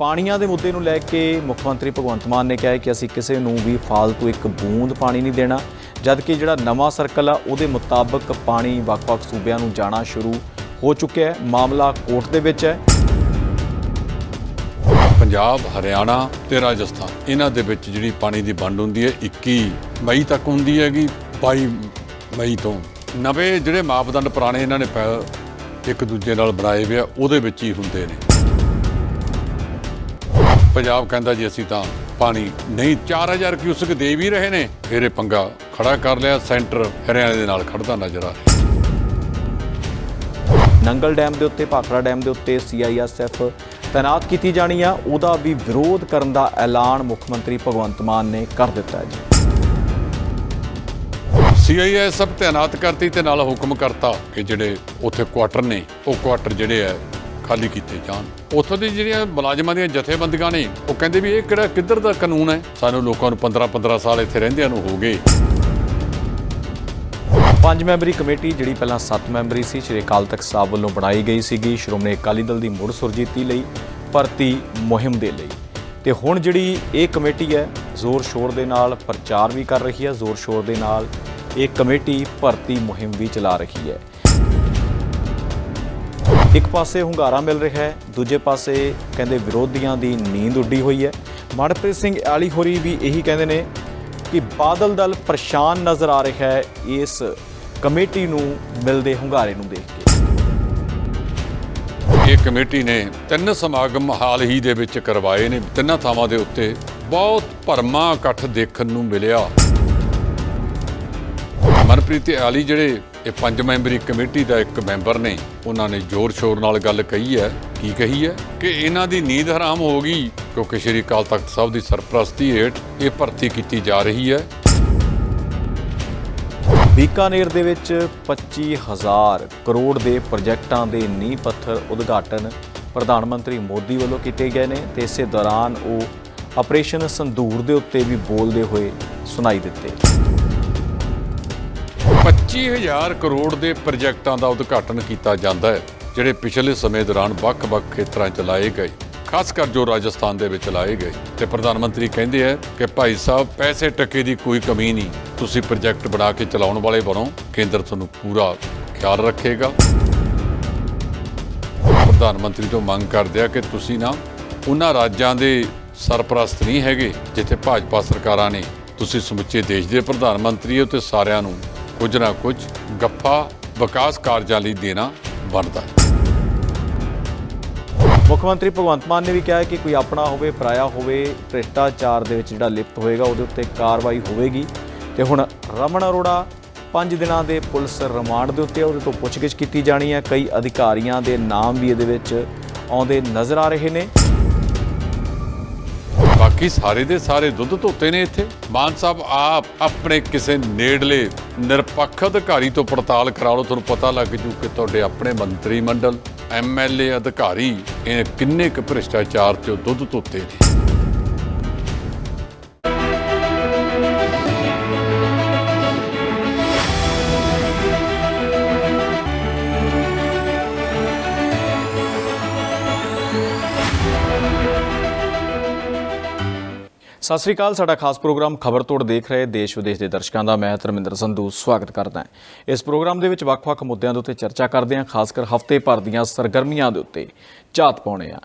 ਪਾਣੀਆਂ ਦੇ ਮੁੱਦੇ ਨੂੰ ਲੈ ਕੇ ਮੁੱਖ ਮੰਤਰੀ ਭਗਵੰਤ ਮਾਨ ਨੇ ਕਿਹਾ ਕਿ ਅਸੀਂ ਕਿਸੇ ਨੂੰ ਵੀ ਫਾਲਤੂ ਇੱਕ ਬੂੰਦ ਪਾਣੀ ਨਹੀਂ ਦੇਣਾ ਜਦਕਿ ਜਿਹੜਾ ਨਵਾਂ ਸਰਕਲ ਆ, ਉਹਦੇ ਮੁਤਾਬਕ ਪਾਣੀ ਵੱਖ-ਵੱਖ ਸੂਬਿਆਂ ਨੂੰ ਜਾਣਾ ਸ਼ੁਰੂ ਹੋ ਚੁੱਕਿਆ ਹੈ। ਮਾਮਲਾ ਕੋਰਟ ਦੇ ਵਿੱਚ ਹੈ। ਪੰਜਾਬ, ਹਰਿਆਣਾ ਤੇ ਰਾਜਸਥਾਨ, ਇਹਨਾਂ ਦੇ ਵਿੱਚ ਜਿਹੜੀ ਪਾਣੀ ਦੀ ਵੰਡ ਹੁੰਦੀ ਹੈ 21 ਮਈ ਤੱਕ ਹੁੰਦੀ ਹੈਗੀ 22 ਮਈ ਤੋਂ। ਨਵੇਂ ਜਿਹੜੇ ਮਾਪਦੰਡ ਪੁਰਾਣੇ ਇਹਨਾਂ ਨੇ ਪੈ- ਇੱਕ ਦੂਜੇ ਨਾਲ ਬਣਾਏ ਹੋਏ ਆ, ਉਹਦੇ ਵਿੱਚ ਹੀ ਹੁੰਦੇ ਨੇ। ਪੰਜਾਬ ਕਹਿੰਦਾ ਜੀ ਅਸੀਂ ਤਾਂ ਪਾਣੀ ਨਹੀਂ 4000 ਕਿਊਸਕ ਦੇ ਵੀ ਰਹੇ ਨੇ। ਫਿਰ ਇਹ ਪੰਗਾ ਖੜਾ ਕਰ ਲਿਆ ਸੈਂਟਰ ਹਰਿਆਣੇ ਦੇ ਨਾਲ ਖੜਦਾ ਨਜ਼ਰ ਆ ਰਿਹਾ। ਨੰਗਲ ਡੈਮ ਦੇ ਉੱਤੇ ਭਾਖੜਾ ਡੈਮ ਦੇ ਉੱਤੇ ਸੀਆਈਐਸਐਫ ਤੈਨਾਤ ਕੀਤੀ ਜਾਣੀ ਆ। ਉਹਦਾ ਵੀ ਵਿਰੋਧ ਕਰਨ ਦਾ ਐਲਾਨ ਮੁੱਖ ਮੰਤਰੀ ਭਗਵੰਤ ਮਾਨ ਨੇ ਕਰ ਦਿੱਤਾ ਹੈ ਜੀ। ਸੀਆਈਏ ਸਭ ਤੈਨਾਤ ਕਰਤੀ ਤੇ ਨਾਲ ਹੁਕਮ ਕਰਤਾ ਕਿ ਜਿਹੜੇ ਉੱਥੇ ਕੁਆਟਰ ਨੇ ਉਹ ਕੁਆਟਰ ਜਿਹੜੇ ਆ ਖਾਲੀ ਕੀਤੇ ਜਾਣ। ਉੱਥੋਂ ਦੀ ਜਿਹੜੀਆਂ ਮੁਲਾਜ਼ਮਾਂ ਦੀਆਂ ਜਥੇਬੰਦੀਆਂ ਨੇ, ਉਹ ਕਹਿੰਦੇ ਵੀ ਇਹ ਕਿਹੜਾ ਕਿੱਧਰ ਦਾ ਕਾਨੂੰਨ ਹੈ? ਸਾਨੂੰ ਲੋਕਾਂ ਨੂੰ 15 15 ਸਾਲ ਇੱਥੇ ਰਹਿੰਦਿਆਂ ਨੂੰ ਹੋ ਗਏ। ਪੰਜ ਮੈਂਬਰੀ ਕਮੇਟੀ, ਜਿਹੜੀ ਪਹਿਲਾਂ 7 ਮੈਂਬਰੀ ਸੀ, ਸ਼੍ਰੀ ਅਕਾਲ ਤਖਤ ਸਾਹਿਬ ਵੱਲੋਂ ਬਣਾਈ ਗਈ ਸੀਗੀ। ਸ਼੍ਰੋਮਣੀ ਅਕਾਲੀ ਦਲ ਦੀ ਮੁੜ ਸੁਰਜੀਤੀ ਲਈ ਭਰਤੀ ਮੁਹਿੰਮ ਦੇ ਲਈ। ਤੇ ਹੁਣ ਜਿਹੜੀ ਇਹ ਕਮੇਟੀ ਹੈ, ਜ਼ੋਰ ਸ਼ੋਰ ਦੇ ਨਾਲ ਪ੍ਰਚਾਰ ਵੀ ਕਰ ਰਹੀ ਹੈ। ਜ਼ੋਰ ਸ਼ੋਰ ਦੇ ਨਾਲ ਇਹ ਕਮੇਟੀ ਭਰਤੀ ਮੁਹਿੰਮ ਵੀ ਚਲਾ ਰਹੀ ਹੈ। ਇੱਕ ਪਾਸੇ ਹੁੰਗਾਰਾ ਮਿਲ ਰਿਹਾ ਹੈ, ਦੂਜੇ ਪਾਸੇ ਕਹਿੰਦੇ ਵਿਰੋਧੀਆਂ ਦੀ ਨੀਂਦ ਉੱਡੀ ਹੋਈ ਹੈ। ਮਨਪ੍ਰੀਤ ਸਿੰਘ ਆਲੀ ਹੋਰੀ ਵੀ ਇਹੀ ਕਹਿੰਦੇ ਨੇ ਕਿ ਬਾਦਲ ਦਲ ਪਰੇਸ਼ਾਨ ਨਜ਼ਰ ਆ ਰਿਹਾ ਹੈ, ਇਸ ਕਮੇਟੀ ਨੂੰ ਮਿਲਦੇ ਹੁੰਗਾਰੇ ਨੂੰ ਦੇਖ ਕੇ। ਇਹ ਕਮੇਟੀ ਨੇ ਤਿੰਨ ਸਮਾਗਮ ਹਾਲ ਹੀ ਦੇ ਵਿੱਚ ਕਰਵਾਏ ਨੇ। ਤਿੰਨਾਂ ਥਾਵਾਂ ਦੇ ਉੱਤੇ ਬਹੁਤ ਭਰਮਾ ਇਕੱਠ ਦੇਖਣ ਨੂੰ ਮਿਲਿਆ। ਮਨਪ੍ਰੀਤ ਆਲੀ ਜਿਹੜੇ ਇਹ ਪੰਜ ਮੈਂਬਰੀ ਕਮੇਟੀ ਦਾ ਇੱਕ ਮੈਂਬਰ ਨੇ। ਉਹਨਾਂ ਨੇ ਜ਼ੋਰ ਸ਼ੋਰ ਨਾਲ ਗੱਲ ਕਹੀ ਹੈ। ਕੀ ਕਹੀ ਹੈ? ਕਿ ਇਹਨਾਂ ਦੀ ਨੀਂਦ ਹਰਾਮ ਹੋ ਗਈ, ਕਿਉਂਕਿ ਸ਼੍ਰੀ ਅਕਾਲ ਤਖਤ ਸਾਹਿਬ ਦੀ ਸਰਪ੍ਰਸਤੀ ਹੇਠ ਇਹ ਭਰਤੀ ਕੀਤੀ ਜਾ ਰਹੀ ਹੈ। ਬੀਕਾਨੇਰ ਦੇ ਵਿੱਚ 25000 ਕਰੋੜ ਦੇ ਪ੍ਰੋਜੈਕਟਾਂ ਦੇ ਨੀਂਹ ਪੱਥਰ ਉਦਘਾਟਨ ਪ੍ਰਧਾਨ ਮੰਤਰੀ ਮੋਦੀ ਵੱਲੋਂ ਕੀਤੇ ਗਏ ਨੇ ਤੇ ਇਸੇ ਦੌਰਾਨ ਉਹ ਆਪਰੇਸ਼ਨ ਸੰਦੂਰ ਦੇ ਉੱਤੇ ਵੀ ਬੋਲਦੇ ਹੋਏ ਸੁਣਾਈ ਦਿੱਤੇ। 25000 ਕਰੋੜ ਦੇ ਪ੍ਰੋਜੈਕਟਾਂ ਦਾ ਉਦਘਾਟਨ ਕੀਤਾ ਜਾਂਦਾ ਹੈ, ਜਿਹੜੇ ਪਿਛਲੇ ਸਮੇਂ ਦੌਰਾਨ ਵੱਖ-ਵੱਖ ਖੇਤਰਾਂ 'ਚ ਲਾਏ ਗਏ, ਖਾਸ ਕਰ ਜੋ ਰਾਜਸਥਾਨ ਦੇ ਵਿੱਚ ਲਾਏ ਗਏ। ਤੇ ਪ੍ਰਧਾਨ ਮੰਤਰੀ ਕਹਿੰਦੇ ਆ ਕਿ ਭਾਈ ਸਾਹਿਬ, ਪੈਸੇ ਟੱਕੇ ਦੀ ਕੋਈ ਕਮੀ ਨਹੀਂ, ਤੁਸੀਂ ਪ੍ਰੋਜੈਕਟ ਬਣਾ ਕੇ ਚਲਾਉਣ ਵਾਲੇ ਬਣੋ, ਕੇਂਦਰ ਤੁਹਾਨੂੰ ਪੂਰਾ ਖਿਆਲ ਰੱਖੇਗਾ। ਪ੍ਰਧਾਨ ਮੰਤਰੀ ਤੋਂ ਮੰਗ ਕਰਦੇ ਆ ਕਿ ਤੁਸੀਂ ਨਾ ਉਹਨਾਂ ਰਾਜਾਂ ਦੇ ਸਰਪ੍ਰਸਤ ਨਹੀਂ ਹੈਗੇ, ਜਿੱਥੇ ਭਾਜਪਾ ਸਰਕਾਰਾਂ ਨੇ। ਤੁਸੀਂ ਸਮੁੱਚੇ ਦੇਸ਼ ਦੇ ਪ੍ਰਧਾਨ ਮੰਤਰੀ ਹੋ ਤੇ ਸਾਰਿਆਂ ਨੂੰ ਕੁਝ ਨਾ ਕੁਝ ਗੱਫਾ ਵਿਕਾਸ ਕਾਰਜਾਂ ਲਈ ਦੇਣਾ ਬਣਦਾ। ਹੈ ਮੁੱਖ ਮੰਤਰੀ ਭਗਵੰਤ ਮਾਨ ਨੇ ਵੀ ਕਿਹਾ ਹੈ ਕਿ ਕੋਈ ਆਪਣਾ ਹੋਵੇ, ਪਰਾਇਆ ਹੋਵੇ, ਭ੍ਰਿਸ਼ਟਾਚਾਰ ਦੇ ਵਿੱਚ ਜਿਹੜਾ ਲਿਪਤ ਹੋਏਗਾ, ਉਹਦੇ ਉੱਤੇ ਕਾਰਵਾਈ ਹੋਵੇਗੀ। ਤੇ ਹੁਣ ਰਮਨ ਅਰੋੜਾ 5 ਦਿਨਾਂ ਦੇ ਪੁਲਿਸ ਰਿਮਾਂਡ ਦੇ ਉੱਤੇ ਉਹਦੇ ਤੋਂ ਪੁੱਛਗਿੱਛ ਕੀਤੀ ਜਾਣੀ ਹੈ। ਕਈ ਅਧਿਕਾਰੀਆਂ ਦੇ ਨਾਮ ਵੀ ਇਹਦੇ ਵਿੱਚ ਆਉਂਦੇ ਨਜ਼ਰ ਆ ਰਹੇ ਨੇ। ਬਾਕੀ ਸਾਰੇ ਦੇ ਸਾਰੇ ਦੁੱਧ ਧੋਤੇ ਨੇ ਇੱਥੇ। ਮਾਨ ਸਾਹਿਬ, ਆਪ ਆਪਣੇ ਕਿਸੇ ਨੇੜਲੇ ਨਿਰਪੱਖ ਅਧਿਕਾਰੀ ਤੋਂ ਪੜਤਾਲ ਕਰਾ ਲਓ, ਤੁਹਾਨੂੰ ਪਤਾ ਲੱਗ ਜੂ ਕਿ ਤੁਹਾਡੇ ਆਪਣੇ ਮੰਤਰੀ ਮੰਡਲ ਐਮਐਲਏ ਅਧਿਕਾਰੀ, ਇਹ ਕਿੰਨੇ ਕੁ ਭ੍ਰਿਸ਼ਟਾਚਾਰ ਤੇ ਦੁੱਧ ਧੋਤੇ ਨੇ। ਸਤਿ ਸ੍ਰੀ ਅਕਾਲ, ਸਾਡਾ ਖਾਸ ਪ੍ਰੋਗਰਾਮ ਖਬਰ ਤੋੜ ਦੇਖ ਰਹੇ ਦੇਸ਼ ਵਿਦੇਸ਼ ਦੇ ਦਰਸ਼ਕਾਂ ਦਾ। ਮੈਂ ਧਰਮਿੰਦਰ ਸੰਧੂ, ਸਵਾਗਤ ਕਰਦਾ ਹਾਂ। ਇਸ ਪ੍ਰੋਗਰਾਮ ਦੇ ਵਿੱਚ ਵੱਖ-ਵੱਖ ਮੁੱਦਿਆਂ ਦੇ ਉੱਤੇ ਚਰਚਾ ਕਰਦੇ ਹਾਂ, ਖਾਸ ਕਰ ਹਫ਼ਤੇ ਭਰ ਦੀਆਂ ਸਰਗਰਮੀਆਂ ਦੇ ਉੱਤੇ ਝਾਤ ਪਾਉਣੇ ਆ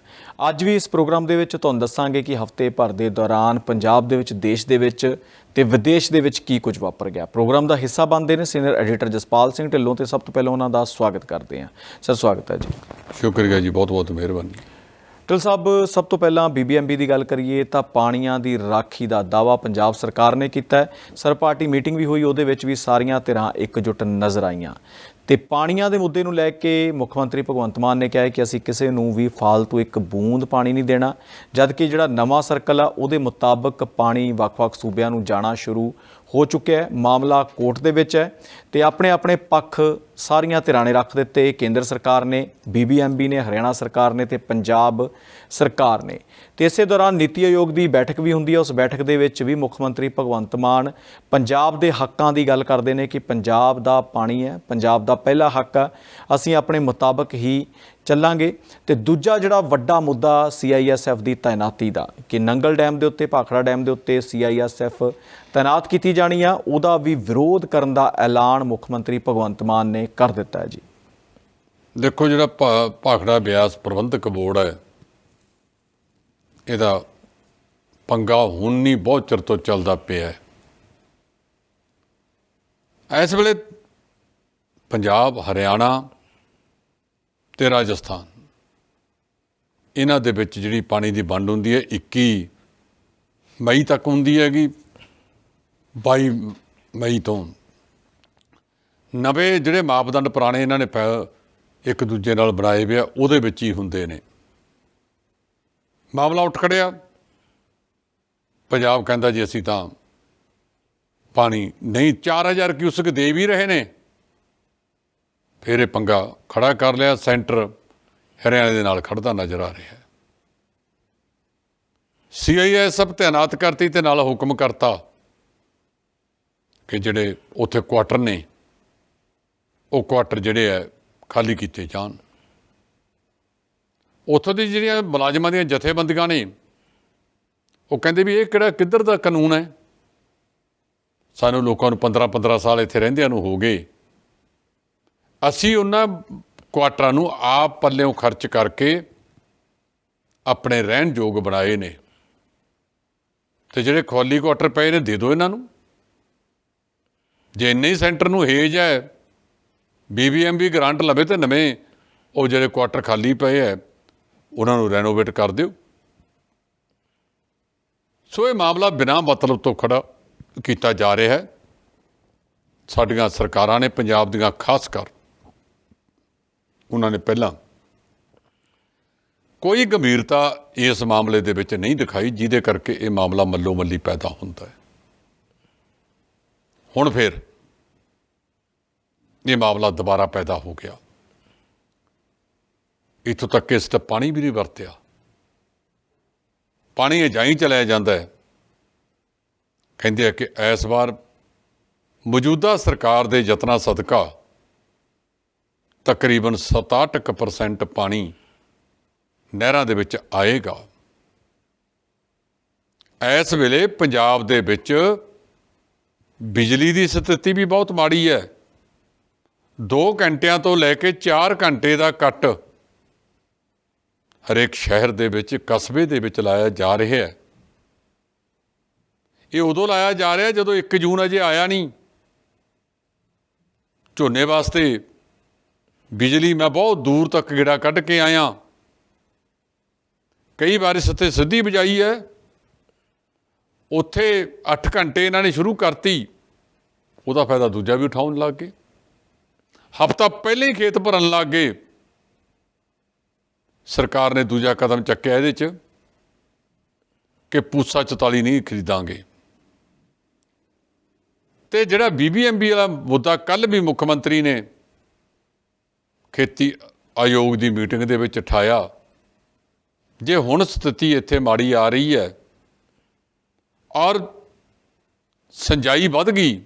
ਅੱਜ ਵੀ ਇਸ ਪ੍ਰੋਗਰਾਮ ਦੇ ਵਿੱਚ ਤੁਹਾਨੂੰ ਦੱਸਾਂਗੇ ਕਿ ਹਫ਼ਤੇ ਭਰ ਦੇ ਦੌਰਾਨ ਪੰਜਾਬ ਦੇ ਵਿੱਚ, ਦੇਸ਼ ਦੇ ਵਿੱਚ ਤੇ ਵਿਦੇਸ਼ ਦੇ ਵਿੱਚ ਕੀ ਕੁਝ ਵਾਪਰ ਗਿਆ। ਪ੍ਰੋਗਰਾਮ ਦਾ ਹਿੱਸਾ ਬਣਦੇ ਨੇ ਸੀਨੀਅਰ ਐਡੀਟਰ ਜਸਪਾਲ ਸਿੰਘ ਢਿੱਲੋਂ ਤੇ ਸਭ ਤੋਂ ਪਹਿਲਾਂ ਉਹਨਾਂ ਦਾ ਸਵਾਗਤ ਕਰਦੇ ਹਾਂ। ਸਰ, ਸਵਾਗਤ ਹੈ ਜੀ। ਸ਼ੁਕਰੀਆ ਜੀ ਬਹੁਤ ਬਹੁਤ ਮਿਹਰਬਾਨੀ। ਟਿਲ ਸਾਹਿਬ, ਸਭ ਤੋਂ ਪਹਿਲਾਂ ਬੀਬੀਐਮਬੀ ਦੀ ਗੱਲ ਕਰੀਏ ਤਾਂ ਪਾਣੀਆਂ ਦੀ ਰਾਖੀ ਦਾ ਦਾਵਾ ਪੰਜਾਬ ਸਰਕਾਰ ਨੇ ਕੀਤਾ ਹੈ। ਸਰਪਾਰਟੀ ਮੀਟਿੰਗ ਵੀ ਹੋਈ, ਉਹਦੇ ਵਿੱਚ ਵੀ ਸਾਰੀਆਂ ਧਿਰਾਂ ਇਕਜੁੱਟ ਨਜ਼ਰ ਆਈਆਂ। ਤੇ ਪਾਣੀਆਂ ਦੇ ਮੁੱਦੇ ਨੂੰ ਲੈ ਕੇ ਮੁੱਖ ਮੰਤਰੀ ਭਗਵੰਤ ਮਾਨ ਨੇ ਕਿਹਾ ਹੈ ਕਿ ਅਸੀਂ ਕਿਸੇ ਨੂੰ ਵੀ ਫਾਲਤੂ ਇੱਕ ਬੂੰਦ ਪਾਣੀ ਨਹੀਂ ਦੇਣਾ, ਜਦਕਿ ਜਿਹੜਾ ਨਵਾਂ ਸਰਕਲ ਆ, ਉਹਦੇ ਮੁਤਾਬਕ ਪਾਣੀ ਵੱਖ-ਵੱਖ ਸੂਬਿਆਂ ਨੂੰ ਜਾਣਾ ਸ਼ੁਰੂ ਹੋ ਚੁੱਕਿਆ ਹੈ, ਮਾਮਲਾ ਕੋਰਟ ਦੇ ਵਿੱਚ ਹੈ ਤੇ ਆਪਣੇ ਆਪਣੇ ਪੱਖ ਸਾਰੀਆਂ ਧਿਰਾਂ ਨੇ ਰੱਖ ਦਿੱਤੇ। ਕੇਂਦਰ ਸਰਕਾਰ ਨੇ, ਬੀਬੀਐਮਬੀ ਨੇ, ਹਰਿਆਣਾ ਸਰਕਾਰ ਨੇ ਤੇ ਪੰਜਾਬ ਸਰਕਾਰ ਨੇ। ਤੇ ਇਸੇ ਦੌਰਾਨ ਨੀਤੀ ਆਯੋਗ ਦੀ ਬੈਠਕ ਵੀ ਹੁੰਦੀ ਹੈ ਉਸ ਬੈਠਕ ਦੇ ਵਿੱਚ ਵੀ ਮੁੱਖ ਮੰਤਰੀ ਭਗਵੰਤ ਮਾਨ ਪੰਜਾਬ ਦੇ ਹੱਕਾਂ ਦੀ ਗੱਲ ਕਰਦੇ ਨੇ ਕਿ ਪੰਜਾਬ ਦਾ ਪਾਣੀ ਹੈ, ਪੰਜਾਬ ਦਾ ਪਹਿਲਾ ਹੱਕ ਆ। ਅਸੀਂ ਆਪਣੇ ਮੁਤਾਬਕ ਹੀ ਚੱਲਾਂਗੇ ਤੇ ਦੂਜਾ ਜਿਹੜਾ ਵੱਡਾ ਮੁੱਦਾ ਸੀਆਈਐਸਐਫ ਦੀ ਤਾਇਨਾਤੀ ਦਾ, ਕਿ ਨੰਗਲ ਡੈਮ ਦੇ ਉੱਤੇ, ਭਾਖੜਾ ਡੈਮ ਦੇ ਉੱਤੇ ਸੀਆਈਐਸਐਫ ਤਾਇਨਾਤ ਕੀਤੀ ਜਾਣੀ ਆ, ਉਹਦਾ ਵੀ ਵਿਰੋਧ ਕਰਨ ਦਾ ਐਲਾਨ ਮੁੱਖ ਮੰਤਰੀ ਭਗਵੰਤ ਮਾਨ ਨੇ ਕਰ ਦਿੱਤਾ ਹੈ ਜੀ। ਦੇਖੋ ਜਿਹੜਾ ਭਾ- ਭਾਖੜਾ ਬਿਆਸ ਪ੍ਰਬੰਧਕ ਬੋਰਡ ਹੈ ਇਹਦਾ ਪੰਗਾ ਹੁਣ ਨਹੀਂ, ਬਹੁਤ ਚਿਰ ਤੋਂ ਚੱਲਦਾ ਪਿਆ ਹੈ। ਇਸ ਵੇਲੇ ਪੰਜਾਬ, ਹਰਿਆਣਾ ਤੇ ਰਾਜਸਥਾਨ, ਇਹਨਾਂ ਦੇ ਵਿੱਚ ਜਿਹੜੀ ਪਾਣੀ ਦੀ ਵੰਡ ਹੁੰਦੀ ਹੈ 21 ਮਈ ਤੱਕ ਹੁੰਦੀ ਹੈਗੀ 22 ਮਈ ਤੋਂ। ਨਵੇਂ ਜਿਹੜੇ ਮਾਪਦੰਡ ਪੁਰਾਣੇ ਇਹਨਾਂ ਨੇ ਪੈ- ਇੱਕ ਦੂਜੇ ਨਾਲ ਬਣਾਏ ਹੋਏ ਆ, ਉਹਦੇ ਵਿੱਚ ਹੀ ਹੁੰਦੇ ਨੇ। ਮਾਮਲਾ ਉੱਠ ਖੜਿਆ। ਪੰਜਾਬ ਕਹਿੰਦਾ ਜੀ ਅਸੀਂ ਤਾਂ ਪਾਣੀ ਨਹੀਂ 4000 ਕਿਊਸਕ ਦੇ ਵੀ ਰਹੇ ਨੇ। ਫਿਰ ਇਹ ਪੰਗਾ ਖੜਾ ਕਰ ਲਿਆ, ਸੈਂਟਰ ਹਰਿਆਣੇ ਦੇ ਨਾਲ ਖੜਦਾ ਨਜ਼ਰ ਆ ਰਿਹਾ ਹੈ। ਸਭ ਤਾਇਨਾਤ ਕਰਤੀ ਤੇ ਨਾਲ ਹੁਕਮ ਕਰਤਾ ਕਿ ਜਿਹੜੇ ਉੱਥੇ ਕੁਆਟਰ ਨੇ, ਉਹ ਕੁਆਟਰ ਜਿਹੜੇ ਹੈ ਖਾਲੀ ਕੀਤੇ ਜਾਣ। ਉੱਥੋਂ ਦੀ ਜਿਹੜੀਆਂ ਮੁਲਾਜ਼ਮਾਂ ਦੀਆਂ ਜਥੇਬੰਦੀਆਂ ਨੇ, ਉਹ ਕਹਿੰਦੇ ਵੀ ਇਹ ਕਿਹੜਾ, ਕਿੱਧਰ ਦਾ ਕਾਨੂੰਨ ਹੈ? ਸਾਨੂੰ ਲੋਕਾਂ ਨੂੰ 15 15 ਸਾਲ ਇੱਥੇ ਰਹਿੰਦਿਆਂ ਨੂੰ ਹੋ ਗਏ। ਅਸੀਂ ਉਹਨਾਂ ਕੁਆਟਰਾਂ ਨੂੰ ਆਪ ਪੱਲਿਓਂ ਖਰਚ ਕਰਕੇ ਆਪਣੇ ਰਹਿਣ ਯੋਗ ਬਣਾਏ ਨੇ। ਤੇ ਜਿਹੜੇ ਖਾਲੀ ਕੁਆਟਰ ਪਏ ਨੇ, ਦੇ ਦਿਓ ਇਹਨਾਂ ਨੂੰ। ਜੇ ਇੰਨੇ ਹੀ ਸੈਂਟਰ ਨੂੰ ਹੇਜ ਹੈ, ਬੀਬੀਐਮਬੀ ਗ੍ਰਾਂਟ ਲਵੇ ਤੇ ਨਵੇਂ, ਉਹ ਜਿਹੜੇ ਕੁਆਟਰ ਖਾਲੀ ਪਏ ਹੈ ਉਹਨਾਂ ਨੂੰ ਰੈਨੋਵੇਟ ਕਰ ਦਿਓ। ਸੋ ਇਹ ਮਾਮਲਾ ਬਿਨਾਂ ਮਤਲਬ ਤੋਂ ਖੜਾ ਕੀਤਾ ਜਾ ਰਿਹਾ ਹੈ। ਸਾਡੀਆਂ ਸਰਕਾਰਾਂ ਨੇ ਪੰਜਾਬ ਦੀਆਂ ਖਾਸ ਕਰ ਉਹਨਾਂ ਨੇ ਪਹਿਲਾਂ ਕੋਈ ਗੰਭੀਰਤਾ ਇਸ ਮਾਮਲੇ ਦੇ ਵਿੱਚ ਨਹੀਂ ਦਿਖਾਈ, ਜਿਹਦੇ ਕਰਕੇ ਇਹ ਮਾਮਲਾ ਮੱਲੋ ਮੱਲੀ ਪੈਦਾ ਹੁੰਦਾ ਹੈ। ਹੁਣ ਫਿਰ ਇਹ ਮਾਮਲਾ ਦੁਬਾਰਾ ਪੈਦਾ ਹੋ ਗਿਆ। ਇੱਥੋਂ ਤੱਕ ਕਿ ਇਸ ਤਾਂ ਪਾਣੀ ਵੀ ਨਹੀਂ ਵਰਤਿਆ। ਪਾਣੀ ਇਹ ਜਾਈ ਚਲਾਇਆ ਜਾਂਦਾ ਹੈ। ਕਹਿੰਦੇ ਆ ਕਿ ਇਸ ਵਾਰ ਮੌਜੂਦਾ ਸਰਕਾਰ ਦੇ ਯਤਨਾਂ ਸਦਕਾ ਤਕਰੀਬਨ 67% ਪਾਣੀ ਨਹਿਰਾਂ ਦੇ ਵਿੱਚ ਆਏਗਾ। ਇਸ ਵੇਲੇ ਪੰਜਾਬ ਦੇ ਵਿੱਚ ਬਿਜਲੀ ਦੀ ਸਥਿਤੀ ਵੀ ਬਹੁਤ ਮਾੜੀ ਹੈ। 2 ਘੰਟਿਆਂ ਤੋਂ ਲੈ ਕੇ 4 ਘੰਟੇ ਦਾ ਕੱਟ ਹਰੇਕ ਸ਼ਹਿਰ ਦੇ ਵਿੱਚ, ਕਸਬੇ ਦੇ ਵਿੱਚ ਲਾਇਆ ਜਾ ਰਿਹਾ ਹੈ। ਇਹ ਉਦੋਂ ਲਾਇਆ ਜਾ ਰਿਹਾ ਜਦੋਂ 1 ਜੂਨ ਅਜੇ ਆਇਆ ਨਹੀਂ। ਝੋਨੇ ਵਾਸਤੇ ਬਿਜਲੀ ਮੈਂ ਬਹੁਤ ਦੂਰ ਤੱਕ ਗੇੜਾ ਕੱਢ ਕੇ ਆਇਆ। ਕਈ ਵਾਰ ਇਸ ਤੇ ਸਿੱਧੀ ਬਜਾਈ ਹੈ। ਉੱਥੇ 8 ਘੰਟੇ ਇਹਨਾਂ ਨੇ ਸ਼ੁਰੂ ਕਰਤੀ। ਉਹਦਾ ਫਾਇਦਾ ਦੂਜਾ ਵੀ ਉਠਾਉਣ ਲੱਗ ਗਏ। ਹਫਤਾ ਪਹਿਲਾਂ ਹੀ ਖੇਤ ਭਰਨ ਲੱਗ ਗਏ। ਸਰਕਾਰ ਨੇ ਦੂਜਾ ਕਦਮ ਚੱਕਿਆ ਇਹਦੇ 'ਚ ਕਿ ਪੂਸਾ 44 ਨਹੀਂ ਖਰੀਦਾਂਗੇ। ਤੇ ਜਿਹੜਾ ਬੀਬੀਐਮਬੀ ਵਾਲਾ ਮੁੱਦਾ ਕੱਲ ਵੀ ਮੁੱਖ ਮੰਤਰੀ ਨੇ ਖੇਤੀ ਆਯੋਗ ਦੀ ਮੀਟਿੰਗ ਦੇ ਵਿੱਚ ਉਠਾਇਆ ਜੇ ਹੁਣ ਸਥਿਤੀ ਇੱਥੇ ਮਾੜੀ ਆ ਰਹੀ ਹੈ ਔਰ ਸਿੰਜਾਈ ਵੱਧ ਗਈ,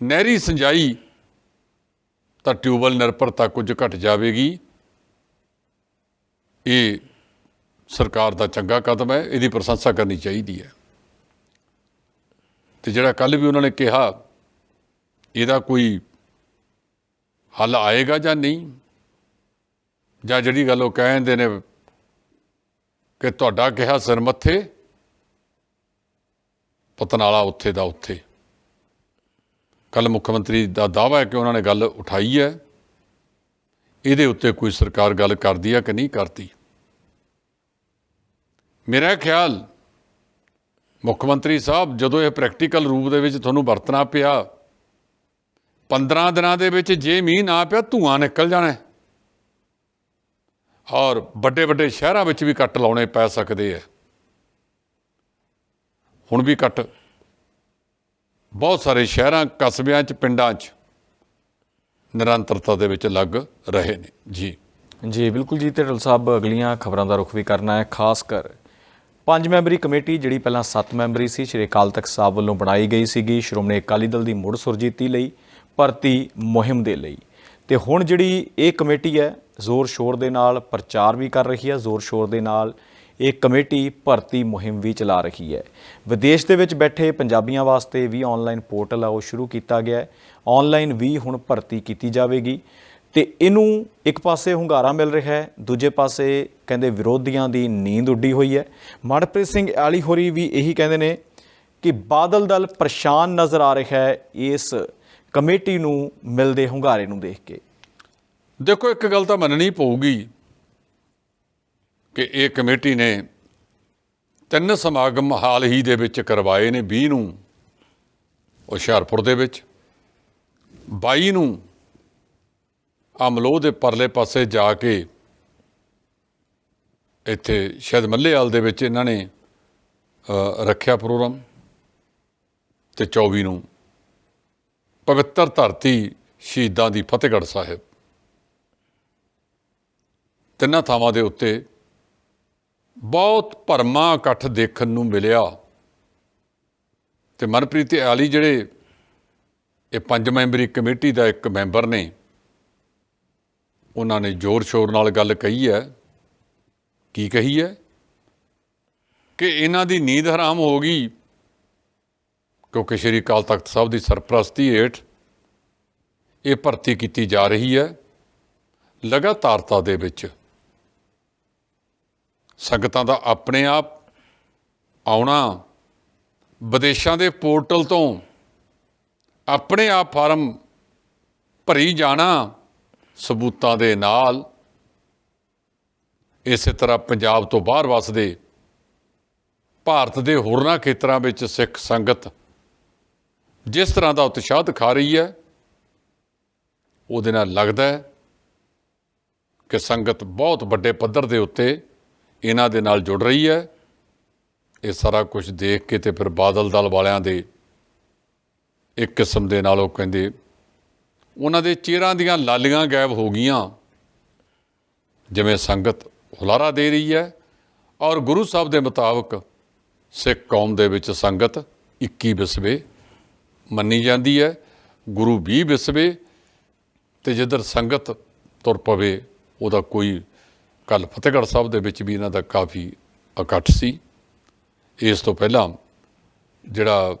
ਨਹਿਰੀ ਸਿੰਜਾਈ ਤਾਂ ਟਿਊਬਲ ਨਿਰਭਰਤਾ ਕੁਝ ਘਟ ਜਾਵੇਗੀ ਇਹ ਸਰਕਾਰ ਦਾ ਚੰਗਾ ਕਦਮ ਹੈ, ਇਹਦੀ ਪ੍ਰਸ਼ੰਸਾ ਕਰਨੀ ਚਾਹੀਦੀ ਹੈ। ਤੇ ਜਿਹੜਾ ਕੱਲ ਵੀ ਉਹਨਾਂ ਨੇ ਕਿਹਾ, ਇਹਦਾ ਕੋਈ ਹੱਲ ਆਏਗਾ ਜਾਂ ਨਹੀਂ? ਜਾਂ ਜਿਹੜੀ ਗੱਲ ਉਹ ਕਹਿੰਦੇ ਨੇ ਕਿ ਤੁਹਾਡਾ ਕਿਹਾ ਸਿਰ ਮੱਥੇ, ਪਤਨਾਲਾ ਉੱਥੇ ਦਾ ਉੱਥੇ। ਕੱਲ ਮੁੱਖ ਮੰਤਰੀ ਦਾ ਦਾਅਵਾ ਹੈ ਕਿ ਉਹਨਾਂ ਨੇ ਗੱਲ ਉਠਾਈ ਹੈ। ਇਹਦੇ ਉੱਤੇ ਕੋਈ ਸਰਕਾਰ ਗੱਲ ਕਰਦੀ ਹੈ ਕਿ ਨਹੀਂ ਕਰਦੀ? ਮੇਰਾ ਖਿਆਲ, ਮੁੱਖ ਮੰਤਰੀ ਸਾਹਿਬ, ਜਦੋਂ ਇਹ ਪ੍ਰੈਕਟੀਕਲ ਰੂਪ ਦੇ ਵਿੱਚ ਤੁਹਾਨੂੰ ਵਰਤਣਾ ਪਿਆ 15 ਦਿਨਾਂ ਦੇ ਵਿੱਚ ਜੇ ਮੀਂਹ ਨਾ ਪਿਆ, ਧੂਆਂ ਨਿਕਲ ਜਾਣਾ ਔਰ ਵੱਡੇ ਵੱਡੇ ਸ਼ਹਿਰਾਂ ਵਿੱਚ ਵੀ ਕੱਟ ਲਾਉਣੇ ਪੈ ਸਕਦੇ ਆ ਹੁਣ ਵੀ ਕੱਟ। ਬਹੁਤ ਸਾਰੇ ਸ਼ਹਿਰਾਂ, ਕਸਬਿਆਂ 'ਚ, ਪਿੰਡਾਂ 'ਚ ਨਿਰੰਤਰਤਾ ਦੇ ਵਿੱਚ ਲੱਗ ਰਹੇ ਨੇ। ਜੀ। ਜੀ, ਬਿਲਕੁਲ ਜੀ ਢਿੱਲੋਂ ਸਾਹਿਬ, ਅਗਲੀਆਂ ਖਬਰਾਂ ਦਾ ਰੁਖ ਵੀ ਕਰਨਾ ਹੈ, ਖਾਸ ਕਰ ਪੰਜ ਮੈਂਬਰੀ ਕਮੇਟੀ, ਜਿਹੜੀ ਪਹਿਲਾਂ 7 ਮੈਂਬਰੀ ਸੀ, ਸ਼੍ਰੀ ਅਕਾਲ ਤਖਤ ਸਾਹਿਬ ਵੱਲੋਂ ਬਣਾਈ ਗਈ ਸੀਗੀ। ਸ਼੍ਰੋਮਣੀ ਅਕਾਲੀ ਦਲ ਦੀ ਮੁੜ ਸੁਰਜੀਤੀ ਲਈ, ਭਰਤੀ ਮੁਹਿੰਮ ਦੇ ਲਈ। ਤੇ ਹੁਣ ਜਿਹੜੀ ਇਹ ਕਮੇਟੀ ਹੈ, ਜ਼ੋਰ ਸ਼ੋਰ ਦੇ ਨਾਲ ਪ੍ਰਚਾਰ ਵੀ ਕਰ ਰਹੀ ਹੈ। ਜ਼ੋਰ ਸ਼ੋਰ ਦੇ ਨਾਲ ਇਹ ਕਮੇਟੀ ਭਰਤੀ ਮੁਹਿੰਮ ਵੀ ਚਲਾ ਰਹੀ ਹੈ। ਵਿਦੇਸ਼ ਦੇ ਵਿੱਚ ਬੈਠੇ ਪੰਜਾਬੀਆਂ ਵਾਸਤੇ ਵੀ ਆਨਲਾਈਨ ਪੋਰਟਲ ਆ, ਉਹ ਸ਼ੁਰੂ ਕੀਤਾ ਗਿਆ ਹੈ। ਆਨਲਾਈਨ ਵੀ ਹੁਣ ਭਰਤੀ ਕੀਤੀ ਜਾਵੇਗੀ। ਤੇ ਇਹਨੂੰ ਇੱਕ ਪਾਸੇ ਹੁੰਗਾਰਾ ਮਿਲ ਰਿਹਾ ਹੈ, ਦੂਜੇ ਪਾਸੇ ਕਹਿੰਦੇ ਵਿਰੋਧੀਆਂ ਦੀ ਨੀਂਦ ਉੱਡੀ ਹੋਈ ਹੈ। ਮਨਪ੍ਰੀਤ ਸਿੰਘ ਆਲੀ ਹੋਰੀ ਵੀ ਇਹੀ ਕਹਿੰਦੇ ਨੇ ਕਿ ਬਾਦਲ ਦਲ ਪਰੇਸ਼ਾਨ ਨਜ਼ਰ ਆ ਰਿਹਾ ਹੈ ਇਸ ਕਮੇਟੀ ਨੂੰ ਮਿਲਦੇ ਹੁੰਗਾਰੇ ਨੂੰ ਦੇਖ ਕੇ। ਦੇਖੋ, ਇੱਕ ਗੱਲ ਤਾਂ ਮੰਨਣੀ ਪਊਗੀ ਕਿ ਇਹ ਕਮੇਟੀ ਨੇ ਤਿੰਨ ਸਮਾਗਮ ਹਾਲ ਹੀ ਦੇ ਵਿੱਚ ਕਰਵਾਏ ਨੇ 20 ਨੂੰ ਹੁਸ਼ਿਆਰਪੁਰ ਦੇ ਵਿੱਚ 22 ਨੂੰ ਅਮਲੋਹ ਦੇ ਪਰਲੇ ਪਾਸੇ ਜਾ ਕੇ ਇੱਥੇ ਸ਼ਾਇਦ ਮੱਲੇਵਾਲ ਦੇ ਵਿੱਚ ਇਹਨਾਂ ਨੇ ਰੱਖਿਆ ਪ੍ਰੋਗਰਾਮ ਤੇ 24 ਨੂੰ ਪਵਿੱਤਰ ਧਰਤੀ ਸ਼ਹੀਦਾਂ ਦੀ ਫਤਿਹਗੜ੍ਹ ਸਾਹਿਬ। ਤਿੰਨਾਂ ਥਾਵਾਂ ਦੇ ਉੱਤੇ ਬਹੁਤ ਭਰਮਾ ਇਕੱਠ ਦੇਖਣ ਨੂੰ ਮਿਲਿਆ ਤੇ ਮਨਪ੍ਰੀਤ ਆਲੀ ਜਿਹੜੇ ਇਹ ਪੰਜ ਮੈਂਬਰੀ ਕਮੇਟੀ ਦਾ ਇੱਕ ਮੈਂਬਰ ਨੇ ਉਹਨਾਂ ਨੇ ਜ਼ੋਰ ਸ਼ੋਰ ਨਾਲ ਗੱਲ ਕਹੀ ਹੈ। ਕੀ ਕਹੀ ਹੈ? ਕਿ ਇਹਨਾਂ ਦੀ ਨੀਂਦ ਹਰਾਮ ਹੋ ਗਈ, ਕਿਉਂਕਿ ਸ਼੍ਰੀ ਅਕਾਲ ਤਖਤ ਸਾਹਿਬ ਦੀ ਸਰਪ੍ਰਸਤੀ ਹੇਠ ਇਹ ਭਰਤੀ ਕੀਤੀ ਜਾ ਰਹੀ ਹੈ, ਲਗਾਤਾਰਤਾ ਦੇ ਵਿੱਚ। ਸੰਗਤਾਂ ਦਾ ਆਪਣੇ ਆਪ ਆਉਣਾ, ਵਿਦੇਸ਼ਾਂ ਦੇ ਪੋਰਟਲ ਤੋਂ ਆਪਣੇ ਆਪ ਫਾਰਮ ਭਰੀ ਜਾਣਾ ਸਬੂਤਾਂ ਦੇ ਨਾਲ ਇਸੇ ਤਰ੍ਹਾਂ ਪੰਜਾਬ ਤੋਂ ਬਾਹਰ ਵਸਦੇ ਭਾਰਤ ਦੇ ਹੋਰਨਾਂ ਖੇਤਰਾਂ ਵਿੱਚ ਸਿੱਖ ਸੰਗਤ ਜਿਸ ਤਰ੍ਹਾਂ ਦਾ ਉਤਸ਼ਾਹ ਦਿਖਾ ਰਹੀ ਹੈ, ਉਹਦੇ ਨਾਲ ਲੱਗਦਾ ਹੈ ਕਿ ਸੰਗਤ ਬਹੁਤ ਵੱਡੇ ਪੱਧਰ ਦੇ ਉੱਤੇ ਇਹਨਾਂ ਦੇ ਨਾਲ ਜੁੜ ਰਹੀ ਹੈ। ਇਹ ਸਾਰਾ ਕੁਝ ਦੇਖ ਕੇ ਤੇ ਫਿਰ ਬਾਦਲ ਦਲ ਵਾਲਿਆਂ ਦੇ ਇੱਕ ਕਿਸਮ ਦੇ ਨਾਲ ਉਹ ਕਹਿੰਦੇ ਉਹਨਾਂ ਦੇ ਚਿਹਰਾਂ ਦੀਆਂ ਲਾਲੀਆਂ ਗਾਇਬ ਹੋ ਗਈਆਂ। ਜਿਵੇਂ ਸੰਗਤ ਹੁਲਾਰਾ ਦੇ ਰਹੀ ਹੈ ਔਰ ਗੁਰੂ ਸਾਹਿਬ ਦੇ ਮੁਤਾਬਕ ਸਿੱਖ ਕੌਮ ਦੇ ਵਿੱਚ ਸੰਗਤ 21 ਵਿਸਵੇ ਮੰਨੀ ਜਾਂਦੀ ਹੈ, ਗੁਰੂ 20 ਵਿਸਵੇ ਤੇ ਜਿੱਧਰ ਸੰਗਤ ਤੁਰ ਪਵੇ, ਉਹਦਾ ਕੋਈ ਕੱਲ ਫਤਿਹਗੜ੍ਹ ਸਾਹਿਬ ਦੇ ਵਿੱਚ ਵੀ ਇਹਨਾਂ ਦਾ ਕਾਫੀ ਇਕੱਠ ਸੀ। ਇਸ ਤੋਂ ਪਹਿਲਾਂ ਜਿਹੜਾ